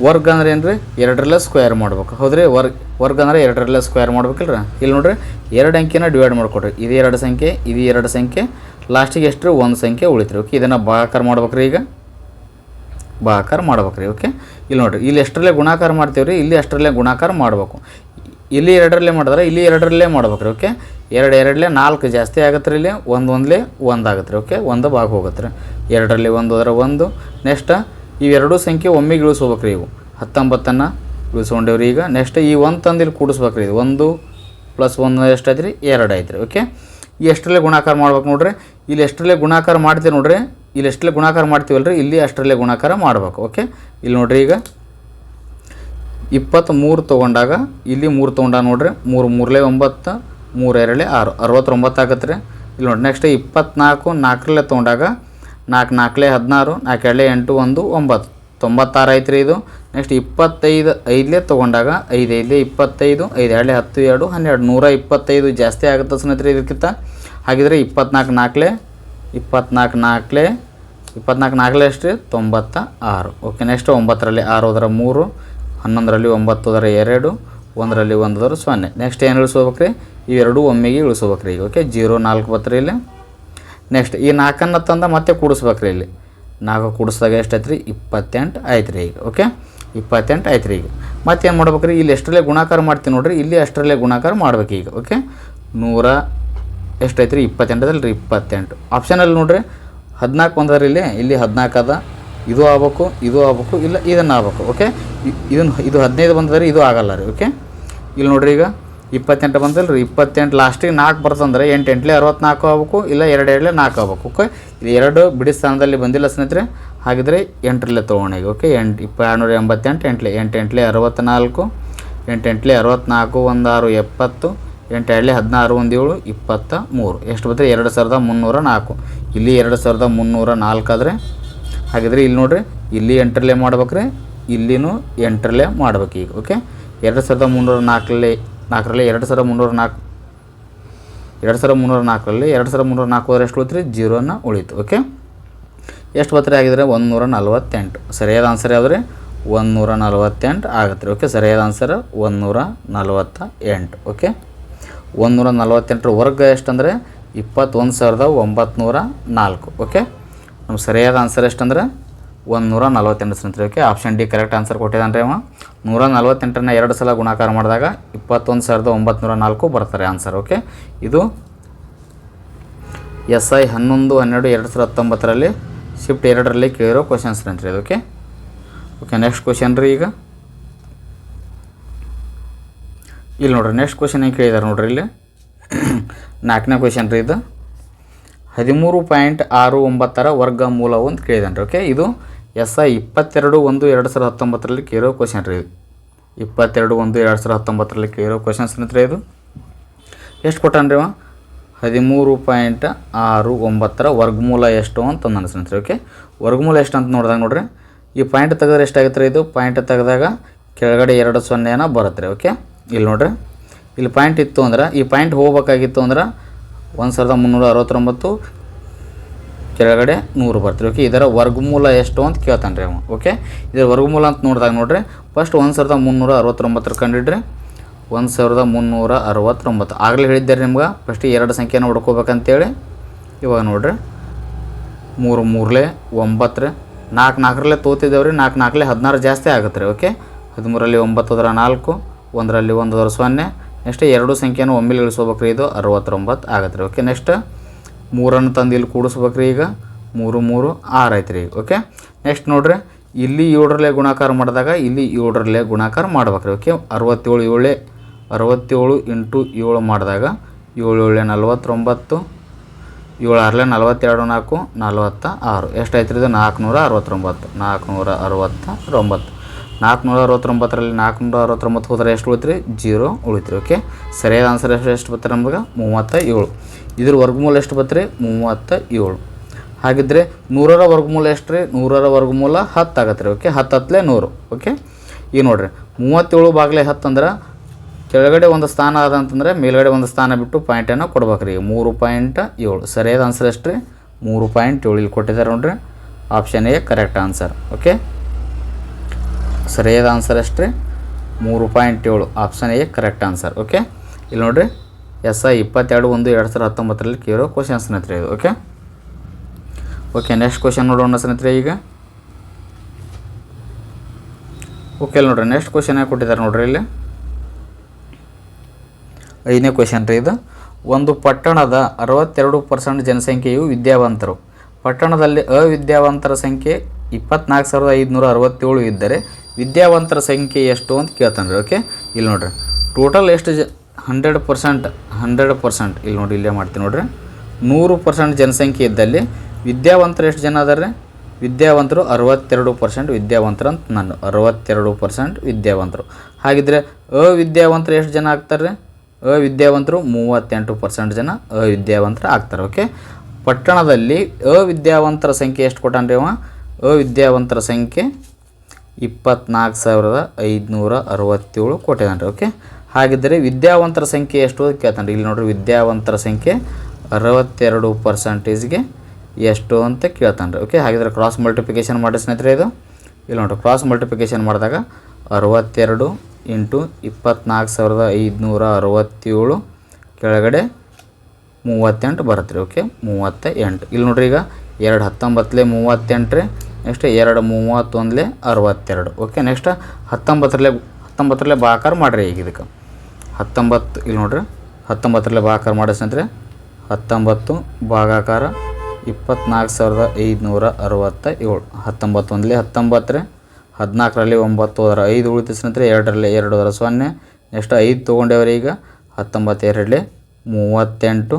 ವರ್ಗ ಅಂದ್ರೆ ಏನು ರೀ ಎರಡರಲ್ಲೇ ಸ್ಕ್ವೇರ್ ಮಾಡ್ಬೇಕು. ಹೌದ್ರಿ? ವರ್ಗ ವರ್ಗ ಅಂದ್ರೆ ಎರಡರಲ್ಲೇ ಸ್ಕ್ವೇರ್ ಮಾಡ್ಬೇಕಿಲ್ರಿ? ಇಲ್ಲಿ ನೋಡ್ರಿ, ಎರಡು ಅಂಕಿನ ಡಿವೈಡ್ ಮಾಡಿಕೊಡ್ರಿ ಇದು ಎರಡು ಸಂಖ್ಯೆ, ಇದು ಎರಡು ಸಂಖ್ಯೆ. ಲಾಸ್ಟಿಗೆ ಎಷ್ಟು? ಒಂದು ಸಂಖ್ಯೆ ಉಳಿತ್ರಿ. ಓಕೆ ಇದನ್ನು ಭಾಗಾಕಾರ ಮಾಡ್ಬೇಕ್ರಿ ಈಗ. ಭಾಗಾಕಾರ ಮಾಡ್ಬೇಕ್ರಿ ಓಕೆ ಇಲ್ಲಿ ನೋಡ್ರಿ, ಇಲ್ಲಿ ಎಷ್ಟರಲ್ಲೇ ಗುಣಾಕಾರ ಮಾಡ್ತೀವಿ ರೀ ಇಲ್ಲಿ ಅಷ್ಟರಲ್ಲೇ ಗುಣಾಕಾರ ಮಾಡಬೇಕು. ಇಲ್ಲಿ ಎರಡರಲ್ಲೇ ಮಾಡಿದ್ರೆ ಇಲ್ಲಿ ಎರಡರಲ್ಲೇ ಮಾಡ್ಬೇಕ್ರಿ ಓಕೆ ಎರಡು ಎರಡಲೇ ನಾಲ್ಕು ಜಾಸ್ತಿ ಆಗತ್ತೆ ರೀ ಇಲ್ಲಿ. ಒಂದು ಒಂದಲೇ ಒಂದು ರೀ ಓಕೆ ಒಂದು ಭಾಗ ಹೋಗುತ್ತೆ ರೀ ಎರಡರಲ್ಲಿ ಒಂದು ಹೋದ್ರೆ ಒಂದು. ನೆಕ್ಸ್ಟ್ ಇವೆರಡೂ ಸಂಖ್ಯೆ ಒಮ್ಮೆಗೆ ರೀ ಇವು. ಹತ್ತೊಂಬತ್ತನ್ನು ಇಳಿಸ್ಕೊಂಡೇವ್ರಿ ಈಗ. ನೆಕ್ಸ್ಟ್ ಈ ಒಂದು ತಂದು ಇಲ್ಲಿ ಕೂಡಿಸ್ಬೇಕ್ರಿ ಇದು. ಒಂದು ಪ್ಲಸ್ ಒಂದು ಎಷ್ಟು ಐತ್ರಿ ಎರಡು ಐತ್ರಿ ಓಕೆ ಈ ಎಷ್ಟರಲ್ಲೇ ಗುಣಾಕಾರ ಮಾಡ್ಬೇಕು ನೋಡ್ರಿ. ಇಲ್ಲಿ ಎಷ್ಟರಲ್ಲೇ ಗುಣಾಕಾರ ಮಾಡ್ತೀವಿ ನೋಡ್ರಿ. ಇಲ್ಲಿ ಎಷ್ಟರಲ್ಲೇ ಗುಣಾಕಾರ ಮಾಡ್ತೀವಲ್ರಿ, ಇಲ್ಲಿ ಅಷ್ಟರಲ್ಲೇ ಗುಣಾಕಾರ ಮಾಡ್ಬೇಕು. ಓಕೆ ಇಲ್ಲಿ ನೋಡ್ರಿ ಈಗ. ಇಪ್ಪತ್ತ್ಮೂರು ತೊಗೊಂಡಾಗ ಇಲ್ಲಿ ಮೂರು ತೊಗೊಂಡ ನೋಡ್ರಿ. ಮೂರು ಮೂರಲೇ ಒಂಬತ್ತು, ಮೂರು ಎರಡಲೇ ಆರು. ಅರವತ್ತೊಂಬತ್ತು ಆಗತ್ತೆ ರೀ ಇಲ್ಲಿ ನೋಡಿ ನೆಕ್ಸ್ಟ್ ಇಪ್ಪತ್ತ್ನಾಲ್ಕು ನಾಲ್ಕರಲ್ಲೇ ತೊಗೊಂಡಾಗ ನಾಲ್ಕು ನಾಲ್ಕಲೇ ಹದಿನಾರು, ನಾಲ್ಕು ಎರಡಲೇ ಎಂಟು, ಒಂದು, ಒಂಬತ್ತು. ತೊಂಬತ್ತಾರು ಐತೆ ರೀ ಇದು. ನೆಕ್ಸ್ಟ್ ಇಪ್ಪತ್ತೈದು, ಐದಲೇ ತೊಗೊಂಡಾಗ ಐದು, ಐದಲೇ ಇಪ್ಪತ್ತೈದು, ಐದು, ಎರಡಲೇ ಹತ್ತು, ಎರಡು, ಹನ್ನೆರಡು, ನೂರ ಇಪ್ಪತ್ತೈದು ಜಾಸ್ತಿ ಆಗುತ್ತೆ ಸ್ನೇಹಿತರೆ ಇದಕ್ಕಿಂತ. ಹಾಗಿದ್ರೆ ಇಪ್ಪತ್ನಾಲ್ಕು, ನಾಲ್ಕಲೇ ಇಪ್ಪತ್ನಾಲ್ಕು ನಾಲ್ಕಲೇ ಇಪ್ಪತ್ನಾಲ್ಕು, ನಾಲ್ಕಲೇ ಎಷ್ಟು ತೊಂಬತ್ತ ಆರು. ಓಕೆ ನೆಕ್ಸ್ಟ್ ಒಂಬತ್ತರಲ್ಲಿ ಆರು ಹೋದ್ರೆ ಮೂರು, ಹನ್ನೊಂದರಲ್ಲಿ ಒಂಬತ್ತು ಅದರ ಎರಡು, ಒಂದರಲ್ಲಿ ಒಂದು ಹೋದ್ರೆ ಸೊನ್ನೆ. ನೆಕ್ಸ್ಟ್ ಏನು ಇಳಿಸ್ಕೋಬೇಕು ರೀ ಇವೆರಡು ಒಮ್ಮೆಗೆ ಇಳಿಸ್ಕೋಬೇಕು ರೀ ಈಗ. ಓಕೆ ಜೀರೋ ನಾಲ್ಕು ಬತ್ತು ರೀ ಇಲ್ಲಿ. ನೆಕ್ಸ್ಟ್ ಈ ನಾಲ್ಕನ್ನು ತಂದು ಮತ್ತೆ ಕೂಡಿಸ್ಬೇಕ್ರಿ ಇಲ್ಲಿ. ನಾಲ್ಕು ಕೂಡಿಸ್ದಾಗ ಎಷ್ಟೈತೆ ರೀ ಇಪ್ಪತ್ತೆಂಟು ಆಯ್ತು ರೀ ಈಗ ಓಕೆ ಇಪ್ಪತ್ತೆಂಟು ಆಯ್ತು ರೀ ಈಗ. ಮತ್ತೆ ಮಾಡ್ಬೇಕು ರೀ ಇಲ್ಲಿ ಎಷ್ಟರಲ್ಲೇ ಗುಣಾಕಾರ ಮಾಡ್ತೀನಿ ನೋಡ್ರಿ, ಇಲ್ಲಿ ಅಷ್ಟರಲ್ಲೇ ಗುಣಾಕಾರ ಮಾಡ್ಬೇಕು ಈಗ ಓಕೆ ನೂರ ಎಷ್ಟೈತೆ ರೀ ಇಪ್ಪತ್ತೆಂಟದಲ್ಲ ರೀ ಇಪ್ಪತ್ತೆಂಟು ಆಪ್ಷನಲ್ಲಿ ನೋಡ್ರಿ, ಹದಿನಾಲ್ಕು ಒಂದರ ಇಲ್ಲಿ. ಇಲ್ಲಿ ಹದಿನಾಲ್ಕು ಅದ. ಇದು ಆಗ್ಬೇಕು ಇದು ಆಗ್ಬೇಕು, ಇಲ್ಲ ಇದನ್ನು ಆಗ್ಬೇಕು ಓಕೆ ಇದನ್ನು, ಇದು ಹದಿನೈದು ಬಂದರೆ ಇದು ಆಗಲ್ಲ ರೀ ಓಕೆ ಇಲ್ಲಿ ನೋಡ್ರಿ ಈಗ. ಇಪ್ಪತ್ತೆಂಟು ಬಂದಲ್ಲ ರೀ, ಇಪ್ಪತ್ತೆಂಟು ಲಾಸ್ಟಿಗೆ ನಾಲ್ಕು ಬರ್ತಂದ್ರೆ ಎಂಟು, ಎಂಟ್ಲೆ ಅರವತ್ನಾಲ್ಕು ಆಗ್ಬೇಕು, ಇಲ್ಲ ಎರಡು ಎರಡಲೇ ನಾಲ್ಕು ಆಗ್ಬೇಕು ಓಕೆ ಇದು ಎರಡು ಬಿಡಿ ಸ್ಥಾನದಲ್ಲಿ ಬಂದಿಲ್ಲ ಸ್ನೇಹಿತರೆ. ಹಾಗಿದ್ರೆ ಎಂಟರಲ್ಲೇ ತೊಗೊಂಡೋಗಿ ಓಕೆ ಎಂಟು, ಇಪ್ಪ, ಎರಡುನೂರ ಎಂಬತ್ತೆಂಟು, ಎಂಟ್ಲೆ, ಎಂಟು, ಎಂಟ್ಲೆ ಅರವತ್ತ್ನಾಲ್ಕು ಎಂಟು, ಎಂಟ್ಲೆ ಅರವತ್ತ್ನಾಲ್ಕು ಒಂದು ಆರು ಎಪ್ಪತ್ತು, ಎಂಟು, ಎರಡಲೆ ಹದಿನಾರು ಒಂದು ಏಳು ಇಪ್ಪತ್ತ ಮೂರು. ಎಷ್ಟು ಬಂದರೆ ಎರಡು ಸಾವಿರದ ಮುನ್ನೂರ ನಾಲ್ಕು. ಇಲ್ಲಿ ಎರಡು ಸಾವಿರದ ಮುನ್ನೂರ ನಾಲ್ಕು ಆದರೆ, ಹಾಗಿದ್ರೆ ಇಲ್ಲಿ ನೋಡ್ರಿ, ಇಲ್ಲಿ ಎಂಟರಲ್ಲೇ ಮಾಡ್ಬೇಕ್ರಿ, ಇಲ್ಲಿನೂ ಎಂಟರಲ್ಲೇ ಮಾಡ್ಬೇಕು ಈಗ ಓಕೆ ಎರಡು ಸಾವಿರದ ಮುನ್ನೂರ ನಾಲ್ಕರಲ್ಲಿ ನಾಲ್ಕರಲ್ಲಿ ಎರಡು ಸಾವಿರ ಮುನ್ನೂರ ನಾಲ್ಕು ಎರಡು ಸಾವಿರ ಮುನ್ನೂರ ನಾಲ್ಕರಲ್ಲಿ ಎರಡು ಸಾವಿರ ಮುನ್ನೂರ ನಾಲ್ಕು ಹೋದರೆ ಎಷ್ಟು ಉಳಿತು ಜೀರೋನ ಉಳಿತು. ಓಕೆ ಎಷ್ಟು ಬತ್ರಿ ಆಗಿದ್ರೆ? ಒಂದು ನೂರ ನಲ್ವತ್ತೆಂಟು. ಸರಿಯಾದ ಆನ್ಸರ್ ಯಾವ್ದು ರೀ ಒಂದು ನೂರ ನಲ್ವತ್ತೆಂಟು ಆಗತ್ತೆ ರೀ ಓಕೆ ಸರಿಯಾದ ಆನ್ಸರ್ ಒಂದು ನೂರ ನಲ್ವತ್ತ ಎಂಟು ಓಕೆ ಒಂದು ನೂರ ನಲ್ವತ್ತೆಂಟರ ವರ್ಗ ಎಷ್ಟಂದರೆ? ಇಪ್ಪತ್ತೊಂದು ಸಾವಿರದ ಒಂಬತ್ನೂರ ನಾಲ್ಕು. ಓಕೆ ನಮ್ಮ ಸರಿಯಾದ ಆನ್ಸರ್ ಎಷ್ಟಂದ್ರೆ? ಒಂದು ನೂರ ನಲ್ವತ್ತೆಂಟು ಸ್ನೇಹಿತರಿಗೆ ಆಪ್ಷನ್ ಡಿ ಕರೆಕ್ಟ್ ಆನ್ಸರ್ ಕೊಟ್ಟಿದ್ದಾನೆ ರೀ ಅವ. ನೂರ ನಲ್ವತ್ತೆಂಟನ್ನ ಎರಡು ಸಲ ಗುಣಾಕಾರ ಮಾಡಿದಾಗ ಇಪ್ಪತ್ತೊಂದು ಸಾವಿರದ ಒಂಬತ್ನೂರ ನಾಲ್ಕು ಬರ್ತಾರೆ ಆನ್ಸರ್ ಓಕೆ ಇದು ಎಸ್ ಐ ಹನ್ನೊಂದು ಹನ್ನೆರಡು ಎರಡು ಸಾವಿರದ ಹತ್ತೊಂಬತ್ತರಲ್ಲಿ ಶಿಫ್ಟ್ ಎರಡರಲ್ಲಿ ಕೇಳಿರೋ ಕ್ವಶನ್ಸ್ ರೀ ಇದು ಓಕೆ ಓಕೆ ನೆಕ್ಸ್ಟ್ ಕ್ವಶನ್ ರೀ ಈಗ. ಇಲ್ಲಿ ನೋಡ್ರಿ ನೆಕ್ಸ್ಟ್ ಕ್ವಶನ್ ಏನು ಕೇಳಿದಾರೆ ನೋಡ್ರಿ ಇಲ್ಲಿ? ನಾಲ್ಕನೇ ಕ್ವಶನ್ ರೀ ಇದು. ಹದಿಮೂರು ಪಾಯಿಂಟ್ ಆರು ಒಂಬತ್ತರ ವರ್ಗ ಮೂಲ ಅಂತ ಕೇಳಿದಾನೆ ರೀ ಓಕೆ ಇದು ಎಸ್ ಐ ಇಪ್ಪತ್ತೆರಡು ಒಂದು ಎರಡು ಸಾವಿರದ ಹತ್ತೊಂಬತ್ತರಲ್ಲಿ ಕೇಳೋ ಕ್ವಶನ್ ರೀ. ಇಪ್ಪತ್ತೆರಡು ಒಂದು ಎರಡು ಸಾವಿರದ ಹತ್ತೊಂಬತ್ತರಲ್ಲಿ ಕೇಳೋ ಕ್ವಶನ್ಸ್ ಸ್ನೇಹಿತರೆ ಇದು. ಎಷ್ಟು ಕೊಟ್ಟಾನ ರೀ ಅವ? ಹದಿಮೂರು ಪಾಯಿಂಟ್ ಆರು ಒಂಬತ್ತರ ವರ್ಗಮೂಲ ಎಷ್ಟು ಅಂತ ನನ್ನ ಸ್ನೇಹಿತರೆ, ಓಕೆ? ವರ್ಗಮೂಲ ಎಷ್ಟು ಅಂತ ನೋಡಿದಾಗ ನೋಡ್ರಿ, ಈ ಪಾಯಿಂಟ್ ತೆಗೆದ್ರೆ ಎಷ್ಟಾಗುತ್ತೆ ರೀ ಇದು? ಪಾಯಿಂಟ್ ತೆಗೆದಾಗ ಕೆಳಗಡೆ ಎರಡು ಸೊನ್ನೆನ ಬರುತ್ತೆ ರೀ, ಓಕೆ? ಇಲ್ಲಿ ನೋಡ್ರಿ, ಇಲ್ಲಿ ಪಾಯಿಂಟ್ ಇತ್ತು ಅಂದ್ರೆ, ಈ ಪಾಯಿಂಟ್ ಹೋಗ್ಬೇಕಾಗಿತ್ತು ಅಂದ್ರೆ ಒಂದು ಸಾವಿರದ ಮುನ್ನೂರ ಅರವತ್ತೊಂಬತ್ತು ಕೆಳಗಡೆ ನೂರು ಬರ್ತೀರಿ ಓಕೆ ಇದರ ವರ್ಗಮೂಲ ಎಷ್ಟು ಅಂತ ಕೇಳ್ತಾನೆ ರೀ ಅವನು ಓಕೆ ಇದರ ವರ್ಗಮೂಲ ಅಂತ ನೋಡಿದಾಗ ನೋಡ್ರಿ ಫಸ್ಟ್ ಒಂದು ಸಾವಿರದ ಮುನ್ನೂರ ಅರವತ್ತೊಂಬತ್ತರ ಕಂಡಿಡ್ರಿ. ಒಂದು ಸಾವಿರದ ಮುನ್ನೂರ ಅರವತ್ತೊಂಬತ್ತು. ಆಗಲೇ ಹೇಳಿದ್ದೆ ರೀ ನಿಮ್ಗೆ ಫಸ್ಟ್ ಎರಡು ಸಂಖ್ಯೆನ ಹುಡ್ಕೋಬೇಕಂತೇಳಿ. ಇವಾಗ ನೋಡಿರಿ, ಮೂರು ಮೂರಲೆ ಒಂಬತ್ತು ರೀ ನಾಲ್ಕು ನಾಲ್ಕರಲ್ಲೇ ತೋತಿದ್ದೇವೆ ರೀ ನಾಲ್ಕು ನಾಲ್ಕಲೆ ಹದಿನಾರು ಜಾಸ್ತಿ ಆಗುತ್ತೆ ರೀ ಓಕೆ ಹದಿಮೂರಲ್ಲಿ ಒಂಬತ್ತು ಹೋದ್ರೆ ನಾಲ್ಕು, ಒಂದರಲ್ಲಿ ಒಂದು ಅದರ ಸೊನ್ನೆ. ನೆಕ್ಸ್ಟ್ ಎರಡು ಸಂಖ್ಯೆನ ಒಮ್ಮೆಲೆ ಇಳಿಸ್ಕೋಬೇಕು ರೀ ಇದು ಅರವತ್ತೊಂಬತ್ತು ಆಗುತ್ತೆ ರೀ ಓಕೆ ನೆಕ್ಸ್ಟ್ ಮೂರನ್ನು ತಂದು ಇಲ್ಲಿ ಕೂಡಿಸ್ಬೇಕ್ರಿ ಈಗ. ಮೂರು ಮೂರು, ಆರು ಐತೆ ರೀ ಓಕೆ ನೆಕ್ಸ್ಟ್ ನೋಡ್ರಿ, ಇಲ್ಲಿ ಏಳರಲ್ಲೇ ಗುಣಾಕಾರ ಮಾಡಿದಾಗ ಇಲ್ಲಿ ಏಳರಲ್ಲೇ ಗುಣಾಕಾರ ಮಾಡ್ಬೇಕ್ರಿ ಓಕೆ ಅರವತ್ತೇಳು ಏಳೇ, ಅರವತ್ತೇಳು ಇಂಟು ಏಳು ಮಾಡಿದಾಗ ಏಳು ಏಳೆ ನಲ್ವತ್ತೊಂಬತ್ತು, ಏಳು ಆರಲೆ ನಲ್ವತ್ತೆರಡು ನಾಲ್ಕು, ನಲ್ವತ್ತ ಆರು. ಎಷ್ಟಾಯ್ತು ರೀ ಇದು? ನಾಲ್ಕುನೂರ ಅರವತ್ತೊಂಬತ್ತು, ನಾಲ್ಕುನೂರ ಅರವತ್ತ ಒಂಬತ್ತು ನಾಲ್ಕುನೂರ ಅರವತ್ತೊಂಬತ್ತರಲ್ಲಿ ನಾಲ್ಕುನೂರ ಅರವತ್ತೊಂಬತ್ತು ಹೋದರೆ ಎಷ್ಟು ಉಳಿತ್ರಿ? ಜೀರೋ ಉಳಿತ್ರಿ ಓಕೆ ಸರಿಯಾದ ಆನ್ಸರ್ ಎಷ್ಟು ಎಷ್ಟು ಬರ್ತಾರೆ ನಮ್ಗೆ? ಮೂವತ್ತ ಏಳು ಇದ್ರ ವರ್ಗಮೂಲ ಎಷ್ಟು ಬರ್ತೀರಿ ಮೂವತ್ತ ಏಳು ಹಾಗಿದ್ದರೆ ನೂರರ ವರ್ಗಮೂಲ ಎಷ್ಟು ರೀ ನೂರರ ವರ್ಗಮೂಲ ಹತ್ತು ಆಗತ್ತೆ ರೀ ಓಕೆ ಹತ್ತು ಹತ್ತಲೇ ನೂರು ಓಕೆ ಈಗ ನೋಡಿರಿ, ಮೂವತ್ತೇಳು ಬಾಗಿಲೆ ಹತ್ತು ಅಂದ್ರೆ ಕೆಳಗಡೆ ಒಂದು ಸ್ಥಾನ ಅದ ಅಂತಂದರೆ ಮೇಲ್ಗಡೆ ಒಂದು ಸ್ಥಾನ ಬಿಟ್ಟು ಪಾಯಿಂಟನ್ನು ಕೊಡ್ಬೇಕ್ರಿ. ಮೂರು ಪಾಯಿಂಟ್ ಏಳು. ಸರಿಯಾದ ಆನ್ಸರ್ ಎಷ್ಟು ರೀ ಮೂರು ಪಾಯಿಂಟ್ ಏಳು ಇಲ್ಲಿ ಕೊಟ್ಟಿದ್ದಾರೆ ನೋಡ್ರಿ. Option A correct answer okay ಸರಿಯಾದ ಆನ್ಸರ್ ಎಷ್ಟು ರೀ ಮೂರು ಪಾಯಿಂಟ್ ಏಳು. Option A correct answer okay ಇಲ್ಲಿ ನೋಡಿರಿ ಎಸ್ ಐ ಇಪ್ಪತ್ತೆರಡು, ಒಂದು, ಎರಡು ಸಾವಿರದ ಹತ್ತೊಂಬತ್ತರಲ್ಲಿ ಕೇಳೋ ಕ್ವಶನ್ ಸ್ನೇಹಿತರೆ ಇದು ಓಕೆ ಓಕೆ ನೆಕ್ಸ್ಟ್ ಕ್ವಶನ್ ನೋಡೋಣ ಸ್ನೇಹಿತರೆ ಈಗ. ಓಕೆ ಇಲ್ಲಿ ನೋಡಿರಿ ನೆಕ್ಸ್ಟ್ ಕ್ವಶನ್ ಯಾಕೆ ಕೊಟ್ಟಿದ್ದಾರೆ ನೋಡಿರಿ ಇಲ್ಲಿ. ಐದನೇ ಕ್ವಶನ್ ರೀ ಇದು. ಒಂದು ಪಟ್ಟಣದ ಅರವತ್ತೆರಡು ಪರ್ಸೆಂಟ್ ಜನಸಂಖ್ಯೆಯು ವಿದ್ಯಾವಂತರು. ಪಟ್ಟಣದಲ್ಲಿ ಅವಿದ್ಯಾವಂತರ ಸಂಖ್ಯೆ ಇಪ್ಪತ್ನಾಲ್ಕು ಸಾವಿರದ ಐದುನೂರ ಅರವತ್ತೇಳು ಇದ್ದರೆ ವಿದ್ಯಾವಂತರ ಸಂಖ್ಯೆ ಎಷ್ಟು ಅಂತ ಕೇಳ್ತಾನೆ ರೀ ಓಕೆ ಇಲ್ಲಿ ನೋಡ್ರಿ. ಟೋಟಲ್ ಎಷ್ಟು ಜ ಹಂಡ್ರೆಡ್ ಪರ್ಸೆಂಟ್ ಹಂಡ್ರೆಡ್ ಪರ್ಸೆಂಟ್ ಇಲ್ಲಿ ನೋಡಿ, ಇಲ್ಲೇ ಮಾಡ್ತೀನಿ ನೋಡ್ರಿ. ನೂರು ಪರ್ಸೆಂಟ್ ಜನಸಂಖ್ಯೆ ಇದ್ದಲ್ಲಿ ವಿದ್ಯಾವಂತರು ಎಷ್ಟು ಜನ ಅದಾರೆ ವಿದ್ಯಾವಂತರು ಅರವತ್ತೆರಡು ಪರ್ಸೆಂಟ್ ವಿದ್ಯಾವಂತರು ಅಂತ ನಾನು. ಅರವತ್ತೆರಡು ಪರ್ಸೆಂಟ್ ವಿದ್ಯಾವಂತರು. ಹಾಗಿದ್ರೆ ಅವಿದ್ಯಾವಂತರು ಎಷ್ಟು ಜನ ಆಗ್ತಾರೆ ಅವಿದ್ಯಾವಂತರು ಮೂವತ್ತೆಂಟು ಪರ್ಸೆಂಟ್ ಜನ ಅವಿದ್ಯಾವಂತರು ಆಗ್ತಾರೆ ಓಕೆ ಪಟ್ಟಣದಲ್ಲಿ ಅವಿದ್ಯಾವಂತರ ಸಂಖ್ಯೆ ಎಷ್ಟು ಕೊಟ್ಟಾನ್ರಿ ಅವ? ಅವಿದ್ಯಾವಂತರ ಸಂಖ್ಯೆ ಇಪ್ಪತ್ನಾಲ್ಕು ಸಾವಿರದ ಐದುನೂರ ಅರವತ್ತೇಳು ಕೊಟ್ಟಿದ್ದಾನೆ ರೀ ಓಕೆ ಹಾಗಿದ್ದರೆ ವಿದ್ಯಾವಂತರ ಸಂಖ್ಯೆ ಎಷ್ಟು ಅಂತ ಕೇಳ್ತಾನೆ ಇಲ್ಲಿ ನೋಡ್ರಿ ವಿದ್ಯಾವಂತರ ಸಂಖ್ಯೆ ಅರವತ್ತೆರಡು ಪರ್ಸೆಂಟೇಜ್ಗೆ ಎಷ್ಟು ಅಂತ ಕೇಳ್ತಾನೆ ರೀ ಓಕೆ ಹಾಗಿದ್ರೆ ಕ್ರಾಸ್ ಮಲ್ಟಿಪ್ಲಿಕೇಶನ್ ಮಾಡಿ ಸ್ನೇಹಿತರೆ ಇದು. ಇಲ್ಲಿ ನೋಡ್ರಿ ಕ್ರಾಸ್ ಮಲ್ಟಿಪ್ಲಿಕೇಶನ್ ಮಾಡಿದಾಗ ಅರವತ್ತೆರಡು ಇಂಟು ಇಪ್ಪತ್ನಾಲ್ಕು ಸಾವಿರದ ಐದುನೂರ ಅರವತ್ತೇಳು ಕೆಳಗಡೆ ಮೂವತ್ತೆಂಟು ಬರುತ್ತೆ ರೀ ಓಕೆ ಮೂವತ್ತ ಎಂಟು ಇಲ್ಲಿ ನೋಡ್ರಿ ಈಗ ಎರಡು ಹತ್ತೊಂಬತ್ತಲೇ ಮೂವತ್ತೆಂಟು ರೀ. ನೆಕ್ಸ್ಟ್ ಎರಡು ಮೂವತ್ತೊಂದಲೇ ಅರವತ್ತೆರಡು. ಓಕೆ ನೆಕ್ಸ್ಟ್ ಹತ್ತೊಂಬತ್ತರಲ್ಲೇ ಹತ್ತೊಂಬತ್ತರಲ್ಲೇ ಬಾಕಾರ ಮಾಡಿರಿ ಈಗ ಇದಕ್ಕೆ. ಹತ್ತೊಂಬತ್ತು, ಇಲ್ಲಿ ನೋಡ್ರಿ. ಹತ್ತೊಂಬತ್ತರಲ್ಲೇ ಬಾಕಾರ ಮಾಡಿ ಸ್ನೇಹಿತರೆ. ಹತ್ತೊಂಬತ್ತು ಭಾಗಾಕಾರ ಇಪ್ಪತ್ನಾಲ್ಕು ಸಾವಿರದ ಐದುನೂರ ಅರವತ್ತ ಏಳು ಹತ್ತೊಂಬತ್ತೊಂದಲೆ ಹತ್ತೊಂಬತ್ತರೆ, ಹದಿನಾಲ್ಕರಲ್ಲಿ ಒಂಬತ್ತು ಅದರ ಐದು ಉಳಿತು ನಂತರ ಎರಡರಲ್ಲಿ ಎರಡು ಅದರ ಸೊನ್ನೆ. ನೆಕ್ಸ್ಟ್ ಐದು ತೊಗೊಂಡೇವ್ರಿ ಈಗ. ಹತ್ತೊಂಬತ್ತೆರಡಲೆ ಮೂವತ್ತೆಂಟು.